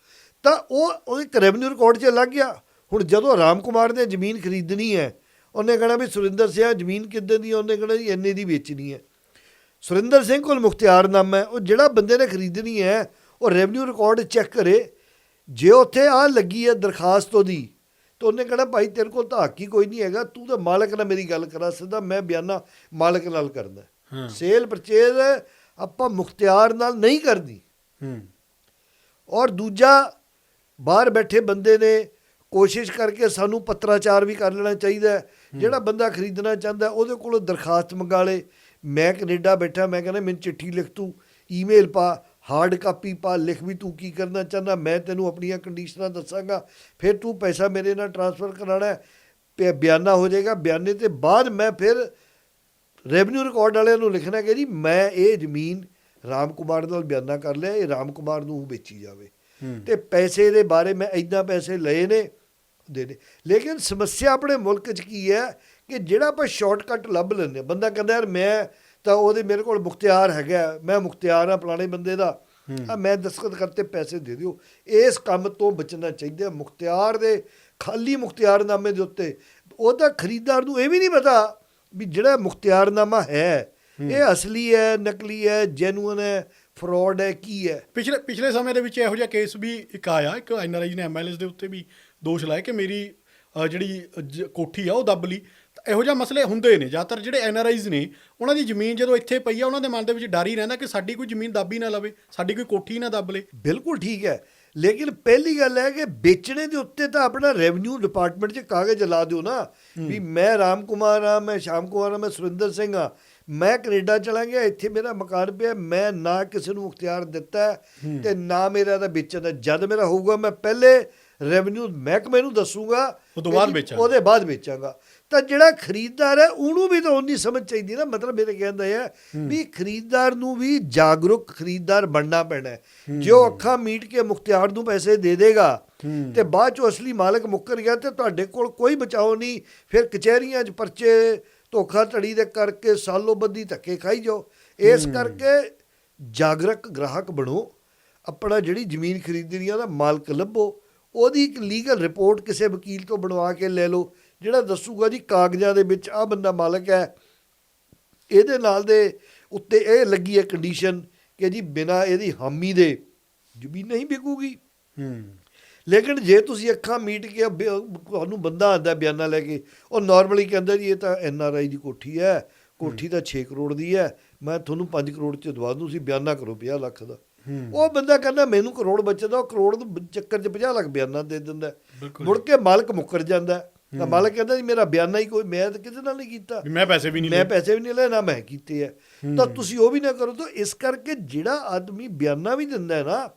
ਤਾਂ ਉਹ ਉਹ ਇੱਕ ਰੈਵਨਿਊ ਰਿਕਾਰਡ 'ਚ ਲੱਗ ਗਿਆ। ਹੁਣ ਜਦੋਂ ਰਾਮ ਕੁਮਾਰ ਨੇ ਜ਼ਮੀਨ ਖਰੀਦਣੀ ਹੈ, ਉਹਨੇ ਕਹਣਾ ਵੀ ਸੁਰਿੰਦਰ ਸਿੰਘ ਜ਼ਮੀਨ ਕਿੱਦਾਂ ਦੀ ਉਹਨੇ ਕਹਣਾ ਜੀ ਇੰਨੇ ਦੀ ਵੇਚਣੀ ਹੈ। ਸੁਰਿੰਦਰ ਸਿੰਘ ਕੋਲ ਮੁਖਤਿਆਰ ਨਾਮ ਹੈ। ਉਹ ਜਿਹੜਾ ਬੰਦੇ ਨੇ ਖਰੀਦਣੀ ਹੈ, ਉਹ ਰੈਵਨਿਊ ਰਿਕਾਰਡ ਚੈੱਕ ਕਰੇ। ਜੇ ਉੱਥੇ ਆ ਲੱਗੀ ਹੈ ਦਰਖਾਸਤ ਉਹਦੀ ਤਾਂ ਉਹਨੇ ਕਹਣਾ ਭਾਈ ਤੇਰੇ ਕੋਲ ਤਾਂ ਹੱਕ ਹੀ ਕੋਈ ਨਹੀਂ ਹੈਗਾ। ਤੂੰ ਤਾਂ ਮਾਲਕ ਨਾਲ ਮੇਰੀ ਗੱਲ ਕਰਾ ਸਕਦਾ ਮੈਂ ਬਿਆਨਾ ਮਾਲਕ ਨਾਲ ਕਰਦਾ। ਸੇਲ ਪਰਚੇਜ਼ ਆਪਾਂ ਮੁਖਤਿਆਰ ਨਾਲ ਨਹੀਂ ਕਰਨੀ। ਹੂੰ। ਔਰ ਦੂਜਾ ਬਾਹਰ ਬੈਠੇ ਬੰਦੇ ਨੇ ਕੋਸ਼ਿਸ਼ ਕਰਕੇ ਸਾਨੂੰ ਪੱਤਰਾਚਾਰ ਵੀ ਕਰ ਲੈਣਾ ਚਾਹੀਦਾ। ਜਿਹੜਾ ਬੰਦਾ ਖਰੀਦਣਾ ਚਾਹੁੰਦਾ ਉਹਦੇ ਕੋਲੋਂ ਦਰਖਾਸਤ ਮੰਗਾ ਲੇ। ਮੈਂ ਕੈਨੇਡਾ ਬੈਠਾ ਮੈਂ ਕਹਿੰਦਾ ਮੈਨੂੰ ਚਿੱਠੀ ਲਿਖ ਤੂੰ ਈਮੇਲ ਪਾ। ਹਾਰਡ ਕਾਪੀ ਪਾ ਲਿਖ ਵੀ ਤੂੰ ਕੀ ਕਰਨਾ ਚਾਹੁੰਦਾ? ਮੈਂ ਤੈਨੂੰ ਆਪਣੀਆਂ ਕੰਡੀਸ਼ਨਾਂ ਦੱਸਾਂਗਾ। ਫਿਰ ਤੂੰ ਪੈਸਾ ਮੇਰੇ ਨਾਲ ਟ੍ਰਾਂਸਫਰ ਕਰਾਉਣਾ ਹੈ। ਬਿਆਨਾ ਹੋ ਜਾਏਗਾ। ਬਿਆਨੇ ਤੇ ਬਾਅਦ ਮੈਂ ਫਿਰ ਰੈਵਨਿਊ ਰਿਕਾਰਡ ਵਾਲਿਆਂ ਨੂੰ ਲਿਖਣਾ ਕਿ ਜੀ ਮੈਂ ਇਹ ਜ਼ਮੀਨ ਰਾਮ ਕੁਮਾਰ ਨਾਲ ਬਿਆਨਾ ਕਰ ਲਿਆ ਇਹ ਰਾਮ ਕੁਮਾਰ ਨੂੰ ਵੇਚੀ ਜਾਵੇ। ਤੇ ਪੈਸੇ ਦੇ ਬਾਰੇ ਮੈਂ ਇਦਾਂ ਪੈਸੇ ਲਏ ਨੇ ਦੇ ਦੇ। ਲੇਕਿਨ ਸਮੱਸਿਆ ਆਪਣੇ ਮੁਲਕ 'ਚ ਕੀ ਹੈ ਕਿ ਜਿਹੜਾ ਆਪਾਂ ਸ਼ਾਰਟਕਟ ਲੱਭ ਲੈਂਦੇ ਬੰਦਾ ਕਹਿੰਦਾ ਯਾਰ ਮੈਂ ਤਾਂ ਉਹਦੇ ਮੇਰੇ ਕੋਲ ਮੁਖਤਿਆਰ ਹੈਗਾ ਮੈਂ ਮੁਖਤਿਆਰ ਆ ਫਲਾਣੇ ਬੰਦੇ ਦਾ। ਆ ਮੈਂ ਦਸਤਖਤ ਕਰਤੇ ਪੈਸੇ ਦੇ ਦਿਓ। ਇਸ ਕੰਮ ਤੋਂ ਬਚਣਾ ਚਾਹੀਦਾ ਮੁਖਤਿਆਰ ਦੇ ਖਾਲੀ ਮੁਖਤਿਆਰਨਾਮੇ ਦੇ ਉੱਤੇ। ਉਹਦਾ ਖਰੀਦਦਾਰ ਨੂੰ ਇਹ ਵੀ ਨਹੀਂ ਪਤਾ ਵੀ ਜਿਹੜਾ ਮੁਖਤਿਆਰਨਾਮਾ ਹੈ ਇਹ ਅਸਲੀ ਹੈ ਨਕਲੀ ਹੈ ਜੈਨੂਇਨ ਹੈ ਫਰਾਡ ਹੈ ਕੀ ਹੈ? ਪਿਛਲੇ ਪਿਛਲੇ ਸਮੇਂ ਦੇ ਵਿੱਚ ਇਹੋ ਜਿਹਾ ਕੇਸ ਵੀ ਇੱਕ ਆਇਆ। ਇੱਕ ਐਨਆਰਆਈ ਨੇ ਐਮਐਲਐਸ ਦੇ ਉੱਤੇ ਵੀ ਦੋਸ਼ ਲਾਇਆ ਕਿ ਮੇਰੀ ਜਿਹੜੀ ਕੋਠੀ ਆ ਉਹ ਦੱਬ ਲਈ। ਇਹੋ ਜਿਹਾ ਮਸਲੇ ਹੁੰਦੇ ਨੇ ਜ਼ਿਆਦਾਤਰ ਜਿਹੜੇ ਐਨਆਰਆਈਜ਼ ਨੇ ਉਹਨਾਂ ਦੀ ਜ਼ਮੀਨ ਜਦੋਂ ਇੱਥੇ ਪਈ ਆ ਉਹਨਾਂ ਦੇ ਮਨ ਦੇ ਵਿੱਚ ਡਰ ਹੀ ਰਹਿੰਦਾ ਕਿ ਸਾਡੀ ਕੋਈ ਜ਼ਮੀਨ ਦੱਬ ਹੀ ਨਾ ਲਵੇ ਸਾਡੀ ਕੋਈ ਕੋਠੀ ਨਾ ਦੱਬ ਲੇ। ਬਿਲਕੁਲ ਠੀਕ ਹੈ। ਲੇਕਿਨ ਪਹਿਲੀ ਗੱਲ ਹੈ ਕਿ ਵੇਚਣੇ ਦੇ ਉੱਤੇ ਤਾਂ ਆਪਣਾ ਰੈਵਨਿਊ ਡਿਪਾਰਟਮੈਂਟ 'ਚ ਕਾਗਜ਼ ਲਾ ਦਿਓ ਨਾ। ਵੀ ਮੈਂ ਰਾਮ ਕੁਮਾਰ ਆ ਮੈਂ ਸ਼ਾਮ ਕੁਮਾਰ ਆ ਮੈਂ ਸੁਰਿੰਦਰ ਸਿੰਘ ਆ ਮੈਂ ਕੈਨੇਡਾ ਚਲਾ ਗਿਆ ਇੱਥੇ ਮੇਰਾ ਮਕਾਨ ਪਿਆ ਮੈਂ ਨਾ ਕਿਸੇ ਨੂੰ ਮੁਖਤਿਆਰ ਦਿੱਤਾ ਤੇ ਨਾ ਮੇਰਾ ਦਾ ਵੇਚਣ ਦਾ ਜਦ ਮੇਰਾ ਹੋਊਗਾ ਮੈਂ ਪਹਿਲੇ ਰੈਵਨਿਊ ਮਹਿਕਮੇ ਨੂੰ ਦੱਸੂਗਾ। ਉਹਦੇ ਬਾਅਦ ਵੇਚਾਂਗਾ। ਤਾਂ ਜਿਹੜਾ ਖਰੀਦਦਾਰ ਹੈ ਉਹਨੂੰ ਵੀ ਤਾਂ ਉਨੀ ਸਮਝ ਚਾਹੀਦੀ ਨਾ। ਮਤਲਬ ਮੇਰੇ ਕਹਿੰਦਾ ਹੈ ਵੀ ਖਰੀਦਦਾਰ ਨੂੰ ਵੀ ਜਾਗਰੂਕ ਖਰੀਦਦਾਰ ਬਣਨਾ ਪੈਣਾ ਜੇ ਉਹ ਅੱਖਾਂ ਮੀਟ ਕੇ ਮੁਖਤਿਆਰ ਨੂੰ ਪੈਸੇ ਦੇ ਦੇਗਾ। ਤੇ ਬਾਅਦ ਚ ਅਸਲੀ ਮਾਲਕ ਮੁੱਕਰ ਗਿਆ ਤੇ ਤੁਹਾਡੇ ਕੋਲ ਕੋਈ ਬਚਾਓ ਨਹੀਂ ਫਿਰ ਕਚਹਿਰੀਆਂ 'ਚ ਪਰਚੇ ਧੋਖਾ ਧੜੀ ਦੇ ਕਰਕੇ ਸਾਲੋ ਬੱਦੀ ਧੱਕੇ ਖਾਈ ਜਾਓ। ਇਸ ਕਰਕੇ ਜਾਗਰਕ ਗ੍ਰਾਹਕ ਬਣੋ ਆਪਣਾ ਜਿਹੜੀ ਜ਼ਮੀਨ ਖਰੀਦਣੀ ਆ ਉਹਦਾ ਮਾਲਕ ਲੱਭੋ ਉਹਦੀ ਇੱਕ ਲੀਗਲ ਰਿਪੋਰਟ ਕਿਸੇ ਵਕੀਲ ਤੋਂ ਬਣਵਾ ਕੇ ਲੈ ਲਓ। ਜਿਹੜਾ ਦੱਸੂਗਾ ਜੀ ਕਾਗਜ਼ਾਂ ਦੇ ਵਿੱਚ ਆ ਬੰਦਾ ਮਾਲਕ ਹੈ ਇਹਦੇ ਨਾਲ ਦੇ ਉੱਤੇ ਇਹ ਲੱਗੀ ਹੈ ਕੰਡੀਸ਼ਨ ਕਿ ਜੀ ਬਿਨਾ ਇਹਦੀ ਹਾਮੀ ਦੇ ਜ਼ਮੀਨ ਨਹੀਂ ਵਿਕੂਗੀ। ਹੂੰ। ਲੇਕਿਨ ਜੇ ਤੁਸੀਂ ਅੱਖਾਂ ਮੀਟ ਕੇ ਤੁਹਾਨੂੰ ਬੰਦਾ ਆਂਦਾ ਬਿਆਨਾ ਲੈ ਕੇ ਉਹ ਨਾਰਮਲੀ ਕਹਿੰਦਾ ਜੀ ਇਹ ਤਾਂ ਐਨ ਆਰ ਆਈ ਦੀ ਕੋਠੀ ਹੈ ਕੋਠੀ ਤਾਂ 6 ਕਰੋੜ ਦੀ ਹੈ ਮੈਂ ਤੁਹਾਨੂੰ 5 ਕਰੋੜ ਚ ਦਵਾ ਦੂੰ ਤੁਸੀਂ ਬਿਆਨਾ ਕਰੋ 50 ਲੱਖ ਦਾ। ਉਹ ਬੰਦਾ ਕਹਿੰਦਾ ਮੈਨੂੰ ਕਰੋੜ ਬਚਦਾ ਉਹ ਕਰੋੜ ਦੇ ਚੱਕਰ 'ਚ 50 ਲੱਖ ਬਿਆਨਾ ਦੇ ਦਿੰਦਾ। ਮੁੜ ਕੇ ਮਾਲਕ ਮੁੱਕਰ ਜਾਂਦਾ। ਤਾਂ ਮਾਲਕ ਕਹਿੰਦਾ ਜੀ ਮੇਰਾ ਬਿਆਨਾ ਹੀ ਕੋਈ ਮੈਂ ਤਾਂ ਕਿਸੇ ਨਾਲ ਨਹੀਂ ਕੀਤਾ। ਮੈਂ ਪੈਸੇ ਵੀ ਨਹੀਂ ਮੈਂ ਪੈਸੇ ਵੀ ਨਹੀਂ ਨਾ ਮੈਂ ਕੀਤੇ ਆ। ਤਾਂ ਤੁਸੀਂ ਉਹ ਵੀ ਨਾ ਕਰੋ ਤਾਂ ਇਸ ਕਰਕੇ ਜਿਹੜਾ ਆਦਮੀ ਬਿਆਨਾ ਵੀ ਦਿੰਦਾ ਹੈ ਨਾ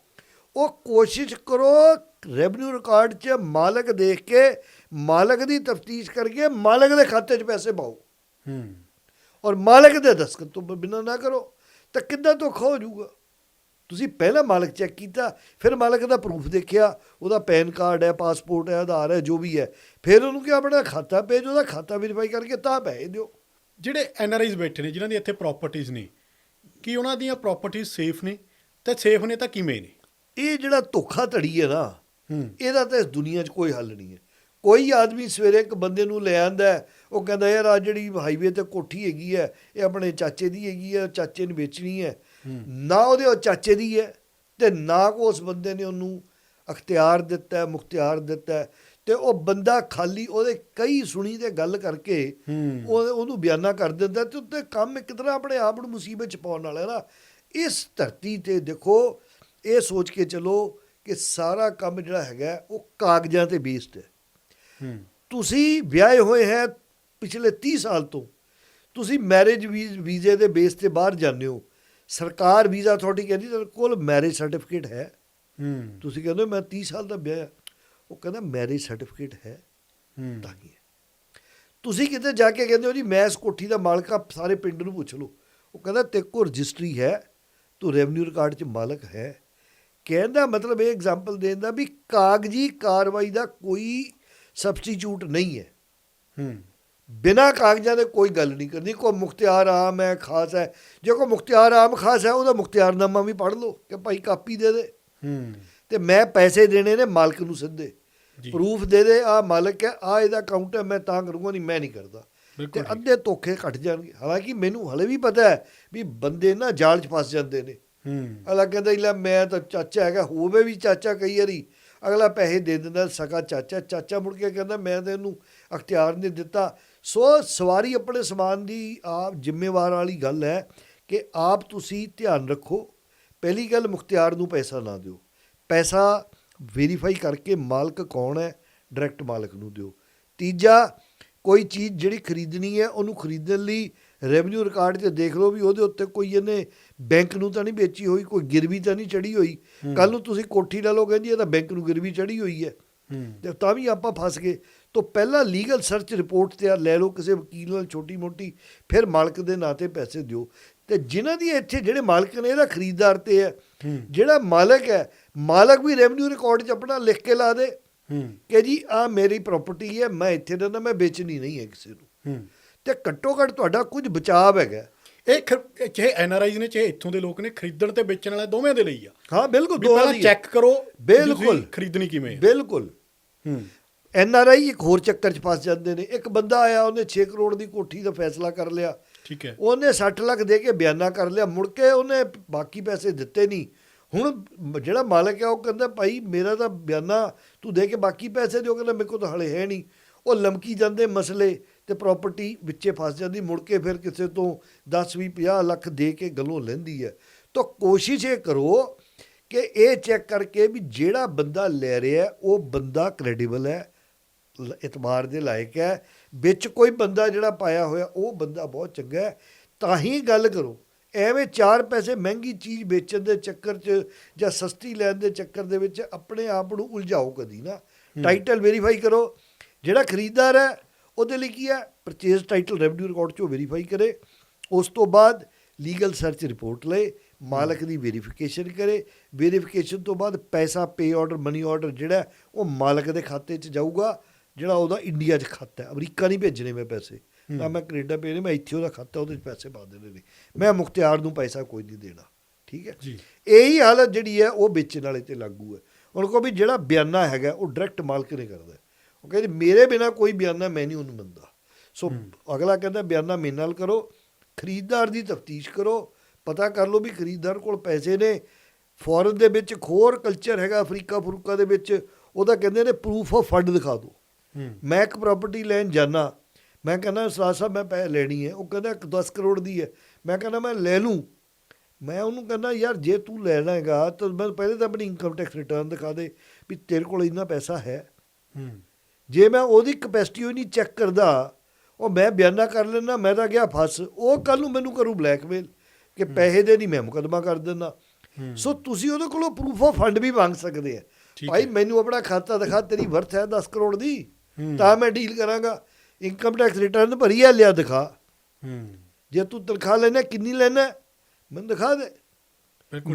ਉਹ ਕੋਸ਼ਿਸ਼ ਕਰੋ ਰੈਵਨਿਊ ਰਿਕਾਰਡ 'ਚ ਮਾਲਕ ਦੇਖ ਕੇ ਮਾਲਕ ਦੀ ਤਫਤੀਸ਼ ਕਰਕੇ ਮਾਲਕ ਦੇ ਖਾਤੇ 'ਚ ਪੈਸੇ ਪਾਓ। ਹੂੰ। ਔਰ ਮਾਲਕ ਦੇ ਦਸਤਖਤ ਤੋਂ ਬਿਨਾਂ ਨਾ ਕਰੋ। ਤਾਂ ਕਿੱਦਾਂ ਧੋਖਾ ਹੋ ਜਾਊਗਾ? ਤੁਸੀਂ ਪਹਿਲਾਂ ਮਾਲਕ ਚੈੱਕ ਕੀਤਾ ਫਿਰ ਮਾਲਕ ਦਾ ਪ੍ਰੂਫ ਦੇਖਿਆ ਉਹਦਾ ਪੈਨ ਕਾਰਡ ਹੈ ਪਾਸਪੋਰਟ ਹੈ ਆਧਾਰ ਹੈ ਜੋ ਵੀ ਹੈ। ਫਿਰ ਉਹਨੂੰ ਕਿ ਆਪਣਾ ਖਾਤਾ ਭੇਜ ਉਹਦਾ ਖਾਤਾ ਵੈਰੀਫਾਈ ਕਰਕੇ ਤਾਂ ਪੈਸੇ ਦਿਓ। ਜਿਹੜੇ ਐਨ ਆਰ ਆਈਜ਼ ਬੈਠੇ ਨੇ ਜਿਨ੍ਹਾਂ ਦੀ ਇੱਥੇ ਪ੍ਰਾਪਰਟੀਆਂ ਨੇ ਕੀ ਉਹਨਾਂ ਦੀਆਂ ਪ੍ਰਾਪਰਟੀਆਂ ਸੇਫ ਨੇ? ਤੇ ਸੇਫ ਨੇ ਤਾਂ ਕਿਵੇਂ ਨੇ? ਇਹ ਜਿਹੜਾ ਧੋਖਾ ਧੜੀ ਹੈ ਨਾ ਇਹਦਾ ਤਾਂ ਇਸ ਦੁਨੀਆ 'ਚ ਕੋਈ ਹੱਲ ਨਹੀਂ ਹੈ। ਕੋਈ ਆਦਮੀ ਸਵੇਰੇ ਇੱਕ ਬੰਦੇ ਨੂੰ ਲੈ ਆਂਦਾ ਉਹ ਕਹਿੰਦਾ ਯਾਰ ਆ ਜਿਹੜੀ ਹਾਈਵੇ ਤੇ ਕੋਠੀ ਹੈਗੀ ਹੈ ਇਹ ਆਪਣੇ ਚਾਚੇ ਦੀ ਹੈਗੀ ਹੈ ਚਾਚੇ ਨੇ ਵੇਚਣੀ ਹੈ ਨਾ ਉਹਦੇ ਉਹ ਚਾਚੇ ਦੀ ਹੈ ਤੇ ਨਾ ਕੋ ਉਸ ਬੰਦੇ ਨੇ ਉਹਨੂੰ ਅਖਤਿਆਰ ਦਿੱਤਾ ਹੈ ਮੁਖਤਿਆਰ ਦਿੱਤਾ ਹੈ ਤੇ ਉਹ ਬੰਦਾ ਖਾਲੀ ਉਹਦੇ ਕਈ ਸੁਣੀ ਤੇ ਗੱਲ ਕਰਕੇ ਉਹ ਉਹਨੂੰ ਬਿਆਨਾ ਕਰ ਦਿੰਦਾ ਤੇ ਉੱਤੇ ਕੰਮ ਇੱਕ ਤਰ੍ਹਾਂ ਆਪਣੇ ਆਪ ਨੂੰ ਮੁਸੀਬਤ ਚ ਪਾਉਣ ਵਾਲਾ ਹੈ ਨਾ। ਇਸ ਧਰਤੀ ਤੇ ਦੇਖੋ ਇਹ ਸੋਚ ਕੇ ਚਲੋ ਕਿ ਸਾਰਾ ਕੰਮ ਜਿਹੜਾ ਹੈਗਾ ਉਹ ਕਾਗਜ਼ਾਂ ਤੇ ਬੇਸਡ ਹੂੰ। ਤੁਸੀਂ ਵਿਆਹੇ ਹੋਏ ਹੈ ਪਿਛਲੇ 30 ਸਾਲ ਤੋਂ ਤੁਸੀਂ ਮੈਰਿਜ ਵੀਜ਼ੇ ਦੇ ਬੇਸ ਤੇ ਬਾਹਰ ਜਾਂਦੇ ਹੋ ਸਰਕਾਰ ਵੀਜ਼ਾ ਅਥਾਰਟੀ ਕਹਿੰਦੀ ਤੁਹਾਡੇ ਕੋਲ ਮੈਰਿਜ ਸਰਟੀਫਿਕੇਟ ਹੈ। ਹੂੰ। ਤੁਸੀਂ ਕਹਿੰਦੇ ਮੈਂ 30 ਸਾਲ ਦਾ ਵਿਆਹ ਹੈ। ਉਹ ਕਹਿੰਦਾ ਮੈਰਿਜ ਸਰਟੀਫਿਕੇਟ ਹੈ ਹੂੰ। ਤਾਂ ਹੈ ਤੁਸੀਂ ਕਿਤੇ ਜਾ ਕੇ ਕਹਿੰਦੇ ਹੋ ਜੀ ਮੈਂ ਇਸ ਕੋਠੀ ਦਾ ਮਾਲਕ ਆ ਸਾਰੇ ਪਿੰਡ ਨੂੰ ਪੁੱਛ ਲਓ। ਉਹ ਕਹਿੰਦਾ ਤੇਰੇ ਕੋਲ ਰਜਿਸਟਰੀ ਹੈ ਤੂੰ ਰੈਵਨਿਊ ਰਿਕਾਰਡ 'ਚ ਮਾਲਕ ਹੈ। ਕਹਿੰਦਾ ਮਤਲਬ ਇਹ ਐਗਜ਼ਾਮਪਲ ਦੇਣ ਦਾ ਵੀ ਕਾਗਜ਼ੀ ਕਾਰਵਾਈ ਦਾ ਕੋਈ ਸਬਸਟੀਟਿਊਟ ਨਹੀਂ ਹੈ। ਹੂੰ। ਬਿਨਾ ਕਾਗਜ਼ਾਂ ਦੇ ਕੋਈ ਗੱਲ ਨਹੀਂ ਕਰਨੀ ਕੋਈ ਮੁਖਤਿਆਰ ਆਮ ਹੈ ਖਾਸ ਹੈ। ਜੇ ਕੋਈ ਮੁਖਤਿਆਰ ਆਮ ਖਾਸ ਹੈ ਉਹਦਾ ਮੁਖਤਿਆਰਨਾਮਾ ਵੀ ਪੜ੍ਹ ਲਓ ਕਿ ਭਾਈ ਕਾਪੀ ਦੇ ਦੇ। ਹੂੰ। ਤੇ ਮੈਂ ਪੈਸੇ ਦੇਣੇ ਨੇ ਮਾਲਕ ਨੂੰ ਸਿੱਧੇ। ਪ੍ਰੂਫ ਦੇ ਦੇ ਆ ਮਾਲਕ ਹੈ ਆ ਇਹਦਾ ਅਕਾਊਂਟ ਹੈ ਮੈਂ ਤਾਂ ਕਰੂੰਗਾ ਨਹੀਂ ਮੈਂ ਨਹੀਂ ਕਰਦਾ। ਤੇ। ਅੱਧੇ ਧੋਖੇ ਘਟ ਜਾਣਗੇ। ਹਾਲਾਂਕਿ ਮੈਨੂੰ ਹਲੇ ਵੀ ਪਤਾ ਹੈ ਵੀ ਬੰਦੇ ਨਾ ਜਾਲ 'ਚ ਫਸ ਜਾਂਦੇ ਨੇ। ਹੂੰ। ਅਗਲਾ ਕਹਿੰਦਾ ਲੈ ਮੈਂ ਤਾਂ ਚਾਚਾ ਹੈਗਾ ਹੋਵੇ ਵੀ ਚਾਚਾ ਕਈ ਵਾਰੀ। ਅਗਲਾ ਪੈਸੇ ਦੇ ਦਿੰਦਾ ਸਕਾ ਚਾਚਾ ਚਾਚਾ ਮੁੜ ਕੇ ਕਹਿੰਦਾ ਮੈਂ ਤਾਂ ਇਹਨੂੰ ਅਖਤਿਆਰ ਨਹੀਂ ਦਿੱਤਾ। ਸੋ ਸਵਾਰੀ ਆਪਣੇ ਸਮਾਨ ਦੀ ਆਪ ਜ਼ਿੰਮੇਵਾਰ ਵਾਲੀ ਗੱਲ ਹੈ ਕਿ ਆਪ ਤੁਸੀਂ ਧਿਆਨ ਰੱਖੋ। ਪਹਿਲੀ ਗੱਲ ਮੁਖਤਿਆਰ ਨੂੰ ਪੈਸਾ ਨਾ ਦਿਓ। ਪੈਸਾ ਵੈਰੀਫਾਈ ਕਰਕੇ ਮਾਲਕ ਕੌਣ ਹੈ ਡਾਇਰੈਕਟ ਮਾਲਕ ਨੂੰ ਦਿਓ। ਤੀਜਾ ਕੋਈ ਚੀਜ਼ ਜਿਹੜੀ ਖਰੀਦਣੀ ਹੈ ਉਹਨੂੰ ਖਰੀਦਣ ਲਈ ਰੈਵਨਿਊ ਰਿਕਾਰਡ 'ਚ ਦੇਖ ਲਓ ਵੀ ਉਹਦੇ ਉੱਤੇ ਕੋਈ ਇਹਨੇ ਬੈਂਕ ਨੂੰ ਤਾਂ ਨਹੀਂ ਵੇਚੀ ਹੋਈ ਕੋਈ ਗਿਰਵੀ ਤਾਂ ਨਹੀਂ ਚੜੀ ਹੋਈ। ਕੱਲ ਨੂੰ ਤੁਸੀਂ ਕੋਠੀ ਲੈ ਲਓ ਕਹਿੰਦੀ ਇਹ ਤਾਂ ਬੈਂਕ ਨੂੰ ਗਿਰਵੀ ਚੜੀ ਹੋਈ ਹੂੰ। ਤੇ ਤਾਂ ਵੀ ਆਪਾਂ ਫਸ ਗਏ। ਤੋਂ ਪਹਿਲਾਂ ਲੀਗਲ ਸਰਚ ਰਿਪੋਰਟ ਤਿਆਰ ਲੈ ਲਓ ਕਿਸੇ ਵਕੀਲ ਨਾਲ ਛੋਟੀ ਮੋਟੀ ਫਿਰ ਮਾਲਕ ਦੇ ਨਾਂ ਤੇ ਪੈਸੇ ਦਿਓ। ਤੇ ਜਿਨ੍ਹਾਂ ਦੀ ਇੱਥੇ ਜਿਹੜੇ ਮਾਲਕ ਨੇ ਇਹਦਾ ਖਰੀਦਦਾਰ ਤੇ ਹੈ। ਜਿਹੜਾ ਮਾਲਕ ਹੈ ਮਾਲਕ ਵੀ ਰੈਵਨਿਊ ਰਿਕਾਰਡ 'ਚ ਆਪਣਾ ਲਿਖ ਕੇ ਲਾ ਦੇ ਕਿ ਜੀ ਆ ਮੇਰੀ ਪ੍ਰਾਪਰਟੀ ਹੈ ਮੈਂ ਇੱਥੇ ਰਹਿੰਦਾ ਮੈਂ ਵੇਚਣੀ ਨਹੀਂ ਹੈ ਕਿਸੇ ਨੂੰ। ਤੇ ਘੱਟੋ ਘੱਟ ਤੁਹਾਡਾ ਕੁਝ ਬਚਾਵ ਹੈਗਾ। ਇਹ ਚਾਹੇ ਐਨ ਆਰ ਆਈਜ਼ ਨੇ ਚਾਹੇ ਇੱਥੋਂ ਦੇ ਲੋਕ ਨੇ ਖਰੀਦਣ ਤੇ ਵੇਚਣ ਵਾਲੇ ਦੋਵੇਂ ਦੇ ਲਈ ਆ। ਹਾਂ ਬਿਲਕੁਲ ਦੋਵਾਂ ਦੀ ਚੈੱਕ ਕਰੋ ਬਿਲਕੁਲ। ਖਰੀਦਣੀ ਕਿਵੇਂ ਹੈ ਬਿਲਕੁਲ। ਹੂੰ। ਐਨ ਆਰ ਆਈ ਇੱਕ ਹੋਰ ਚੱਕਰ 'ਚ ਫਸ ਜਾਂਦੇ ਨੇ। ਇੱਕ ਬੰਦਾ ਆਇਆ ਉਹਨੇ 6 ਕਰੋੜ ਦੀ ਕੋਠੀ ਦਾ ਫੈਸਲਾ ਕਰ ਲਿਆ। ਠੀਕ ਹੈ। ਉਹਨੇ 60 ਲੱਖ ਦੇ ਕੇ ਬਿਆਨਾ ਕਰ ਲਿਆ। ਮੁੜ ਕੇ ਉਹਨੇ ਬਾਕੀ ਪੈਸੇ ਦਿੱਤੇ ਨਹੀਂ। ਹੁਣ ਜਿਹੜਾ ਮਾਲਕ ਹੈ ਉਹ ਕਹਿੰਦਾ ਭਾਈ ਮੇਰਾ ਤਾਂ ਬਿਆਨਾ ਤੂੰ ਦੇ ਕੇ ਬਾਕੀ ਪੈਸੇ ਦਿਓ। ਕਹਿੰਦਾ ਮੇਰੇ ਕੋਲ ਤਾਂ ਹਲੇ ਹੈ ਨਹੀਂ। ਉਹ ਲਮਕੀ ਜਾਂਦੇ ਮਸਲੇ ਤੇ ਪ੍ਰਾਪਰਟੀ ਵਿੱਚੇ ਫਸ ਜਾਂਦੀ। ਮੁੜ ਕੇ ਫਿਰ ਕਿਸੇ ਤੋਂ 10 20 50 ਲੱਖ ਦੇ ਕੇ ਗੱਲੋਂ ਲੈਂਦੀ ਹੈ। ਤਾਂ ਕੋਸ਼ਿਸ਼ ਇਹ ਕਰੋ ਕਿ ਇਹ ਚੈੱਕ ਕਰਕੇ ਵੀ ਜਿਹੜਾ ਬੰਦਾ ਲੈ ਰਿਹਾ ਉਹ ਬੰਦਾ ਕ੍ਰੈਡੀਬਲ ਹੈ। ਇਤਬਾਰ ਦੇ ਲਾਇਕ ਹੈ। ਵਿੱਚ ਕੋਈ ਬੰਦਾ ਜਿਹੜਾ ਪਾਇਆ ਹੋਇਆ ਉਹ ਬੰਦਾ ਬਹੁਤ ਚੰਗਾ ਹੈ। ਤਾਂ ਹੀ ਗੱਲ ਕਰੋ ਐਵੇਂ ਚਾਰ ਪੈਸੇ ਮਹਿੰਗੀ ਚੀਜ਼ ਵੇਚਣ ਦੇ ਚੱਕਰ 'ਚ ਜਾਂ ਸਸਤੀ ਲੈਣ ਦੇ ਚੱਕਰ ਦੇ ਵਿੱਚ ਆਪਣੇ ਆਪ ਨੂੰ ਉਲਝਾਓ ਕਦੀ ਨਾ। ਟਾਈਟਲ ਵੈਰੀਫਾਈ ਕਰੋ। ਜਿਹੜਾ ਖਰੀਦਦਾਰ ਹੈ ਉਹਦੇ ਲਈ ਕੀ ਹੈ? ਪਰਚੇਜ਼ ਟਾਈਟਲ ਰੈਵਨਿਊ ਰਿਕਾਰਡ 'ਚੋਂ ਵੈਰੀਫਾਈ ਕਰੇ। ਉਸ ਤੋਂ ਬਾਅਦ ਲੀਗਲ ਸਰਚ ਰਿਪੋਰਟ ਲਏ। ਮਾਲਕ ਦੀ ਵੈਰੀਫਿਕੇਸ਼ਨ ਕਰੇ। ਵੈਰੀਫਿਕੇਸ਼ਨ ਤੋਂ ਬਾਅਦ ਪੈਸਾ ਪੇ ਆਰਡਰ ਮਨੀ ਆਰਡਰ ਜਿਹੜਾ ਉਹ ਮਾਲਕ ਦੇ ਖਾਤੇ 'ਚ ਜਾਊਗਾ। ਜਿਹੜਾ ਉਹਦਾ ਇੰਡੀਆ 'ਚ ਖਾਤਾ ਹੈ ਅਮਰੀਕਾ ਨਹੀਂ ਭੇਜਣੇ ਮੈਂ ਪੈਸੇ। ਨਾ ਮੈਂ ਕੈਨੇਡਾ ਭੇਜਣੇ ਮੈਂ ਇੱਥੇ ਉਹਦਾ ਖਾਤਾ ਉਹਦੇ 'ਚ ਪੈਸੇ ਪਾ ਦੇਣੇ ਨੇ। ਮੈਂ ਮੁਖਤਿਆਰ ਨੂੰ ਪੈਸਾ ਕੋਈ ਨਹੀਂ ਦੇਣਾ ਠੀਕ ਹੈ? ਜੀ। ਇਹੀ ਹਾਲਤ ਜਿਹੜੀ ਹੈ ਉਹ ਵੇਚਣ ਵਾਲੇ ਤੇ ਲਾਗੂ ਹੈ। ਹੁਣ ਕੋ ਵੀ ਜਿਹੜਾ ਬਿਆਨਾ ਹੈਗਾ ਉਹ ਡਾਇਰੈਕਟ ਮਾਲਕ ਨੇ ਕਰਦਾ। ਉਹ ਕਹਿੰਦੇ ਮੇਰੇ ਬਿਨਾ ਕੋਈ ਬਿਆਨਾ ਮੈਂ ਨਹੀਂ ਉਹਨੂੰ ਮੰਨਦਾ। ਸੋ ਅਗਲਾ ਕਹਿੰਦਾ ਬਿਆਨਾ ਮੇਰੇ ਨਾਲ ਕਰੋ ਖਰੀਦਦਾਰ ਦੀ ਤਫਤੀਸ਼ ਕਰੋ ਪਤਾ ਕਰ ਲਓ ਵੀ ਖਰੀਦਦਾਰ ਕੋਲ ਪੈਸੇ ਨੇ। ਫੋਰਨ ਦੇ ਵਿੱਚ ਖੋਰ ਕਲਚਰ ਹੈਗਾ ਅਫਰੀਕਾ ਫਰੂਕਾ ਦੇ ਵਿੱਚ ਉਹਦਾ ਕਹਿੰਦੇ ਨੇ ਪ੍ਰੂਫ ਆਫ ਫੰਡ ਦਿਖਾ ਦਿਓ। ਮੈਂ ਇੱਕ ਪ੍ਰਾਪਰਟੀ ਲੈਣ ਜਾਣਾ ਮੈਂ ਕਹਿੰਦਾ ਸਰਾਜ ਸਾਹਿਬ ਮੈਂ ਪੈਸੇ ਲੈਣੀ ਹੈ। ਉਹ ਕਹਿੰਦਾ 10 ਕਰੋੜ ਦੀ ਹੈ। ਮੈਂ ਕਹਿੰਦਾ ਮੈਂ ਲੈ ਲੂੰ। ਮੈਂ ਉਹਨੂੰ ਕਹਿੰਦਾ ਯਾਰ ਜੇ ਤੂੰ ਲੈਣਾ ਹੈਗਾ ਤਾਂ ਮੈਂ ਪਹਿਲੇ ਤਾਂ ਆਪਣੀ ਇਨਕਮ ਟੈਕਸ ਰਿਟਰਨ ਦਿਖਾ ਦੇ ਵੀ ਤੇਰੇ ਕੋਲ ਇੰਨਾ ਪੈਸਾ ਹੈ। ਜੇ ਮੈਂ ਉਹਦੀ ਕਪੈਸਿਟੀ ਉਹ ਨਹੀਂ ਚੈੱਕ ਕਰਦਾ ਉਹ ਮੈਂ ਬਿਆਨਾ ਕਰ ਲੈਣਾ ਮੈਂ ਤਾਂ ਗਿਆ ਫਸ। ਉਹ ਕੱਲ ਨੂੰ ਮੈਨੂੰ ਕਰੂ ਬਲੈਕਮੇਲ ਕਿ ਪੈਸੇ ਦੇ ਨਹੀਂ ਮੈਂ ਮੁਕਦਮਾ ਕਰ ਦਿੰਦਾ। ਸੋ ਤੁਸੀਂ ਉਹਦੇ ਕੋਲੋਂ ਪ੍ਰੂਫ ਆਫ ਫੰਡ ਵੀ ਮੰਗ ਸਕਦੇ ਆ ਭਾਈ। ਮੈਨੂੰ ਆਪਣਾ ਖਾਤਾ ਦਿਖਾ ਤੇਰੀ ਵਰਥ ਹੈ 10 ਕਰੋੜ ਦੀ। ਤਾਂ ਮੈਂ ਡੀਲ ਕਰਾਂਗਾ। ਇਨਕਮ ਟੈਕਸ ਰਿਟਰਨ ਭਰੀ ਆ ਲਿਆ ਦਿਖਾ। ਹੂੰ। ਜੇ ਤੂੰ ਤਨਖਾਹ ਲੈਣਾ ਕਿੰਨੀ ਲੈਣਾ ਮੈਨੂੰ ਦਿਖਾ ਦੇ।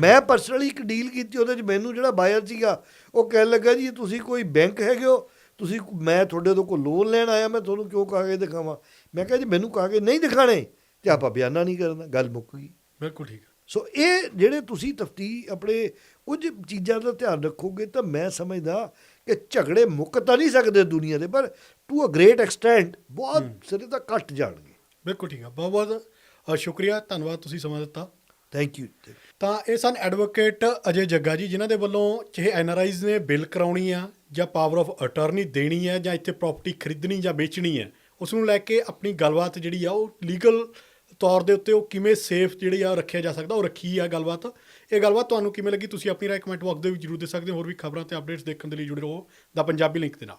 ਮੈਂ ਪਰਸਨਲੀ ਇੱਕ ਡੀਲ ਕੀਤੀ ਉਹਦੇ 'ਚ ਮੈਨੂੰ ਜਿਹੜਾ ਬਾਇਰ ਸੀਗਾ ਉਹ ਕਹਿਣ ਲੱਗਾ ਜੀ ਤੁਸੀਂ ਕੋਈ ਬੈਂਕ ਹੈਗੇ ਹੋ ਤੁਸੀਂ ਮੈਂ ਤੁਹਾਡੇ ਤੋਂ ਕੋਈ ਲੋਨ ਲੈਣ ਆਇਆ ਮੈਂ ਤੁਹਾਨੂੰ ਕਿਉਂ ਕਾਗਜ਼ ਦਿਖਾਵਾਂ? ਮੈਂ ਕਿਹਾ ਜੀ ਮੈਨੂੰ ਕਾਗਜ਼ ਨਹੀਂ ਦਿਖਾਣੇ ਤੇ ਆਪਾਂ ਬਿਆਨਾ ਨਹੀਂ ਕਰਨਾ ਗੱਲ ਮੁੱਕ ਗਈ। ਬਿਲਕੁਲ ਠੀਕ। ਸੋ ਇਹ ਜਿਹੜੇ ਤੁਸੀਂ ਤਫਤੀ ਆਪਣੇ ਕੁਝ ਚੀਜ਼ਾਂ ਦਾ ਧਿਆਨ ਰੱਖੋਗੇ ਤਾਂ ਮੈਂ ਸਮਝਦਾ ਕਿ ਝਗੜੇ ਮੁੱਕ ਤਾਂ ਨਹੀਂ ਸਕਦੇ ਦੁਨੀਆ ਦੇ ਪਰ ਟੂ ਅ ਗ੍ਰੇਟ ਐਕਸਟੈਂਟ ਬਹੁਤ ਸਿਰੇ ਤੱਕ ਘਟ ਜਾਣਗੇ। ਬਿਲਕੁਲ ਠੀਕ ਹੈ ਬਹੁਤ ਬਹੁਤ ਸ਼ੁਕਰੀਆ ਧੰਨਵਾਦ ਤੁਸੀਂ ਸਮਾਂ ਦਿੱਤਾ। ਥੈਂਕ ਯੂ ਤਾਂ ਇਹ ਸਨ ਐਡਵੋਕੇਟ ਅਜੇ ਜੱਗਾ ਜੀ ਜਿਨ੍ਹਾਂ ਦੇ ਵੱਲੋਂ ਚਾਹੇ ਐਨਆਰਆਈਜ਼ ਨੇ ਬਿੱਲ ਕਰਾਉਣੀ ਆ ਜਾਂ ਪਾਵਰ ਆਫ ਅਟਾਰਨੀ ਦੇਣੀ ਹੈ ਜਾਂ ਇੱਥੇ ਪ੍ਰਾਪਰਟੀ ਖਰੀਦਣੀ ਜਾਂ ਵੇਚਣੀ ਹੈ ਉਸ ਨੂੰ ਲੈ ਕੇ ਆਪਣੀ ਗੱਲਬਾਤ ਜਿਹੜੀ ਆ ਉਹ ਲੀਗਲ ਤੌਰ ਦੇ ਉੱਤੇ ਉਹ ਕਿਵੇਂ ਸੇਫ ਜਿਹੜੀ ਆ ਰੱਖਿਆ ਜਾ ਸਕਦਾ, ਉਹ ਰੱਖੀ ਆ ਗੱਲਬਾਤ। ਇਹ ਗੱਲਬਾਤ ਤੁਹਾਨੂੰ ਕਿਵੇਂ ਲੱਗੀ? ਤੁਸੀਂ ਆਪਣੀ ਰਾਏ ਕਮੈਂਟ ਬਾਕਸ ਦੇ ਵਿੱਚ ਜ਼ਰੂਰ ਦੇ ਸਕਦੇ ਹੋ, ਹੋਰ ਵੀ ਖਬਰਾਂ ਤੇ ਅਪਡੇਟਸ ਦੇਖਣ ਦੇ ਲਈ ਜੁੜੇ ਰਹੋ। ਦਾ ਪੰਜਾਬੀ ਲਿੰਕ ਦੇ ਨਾਲ।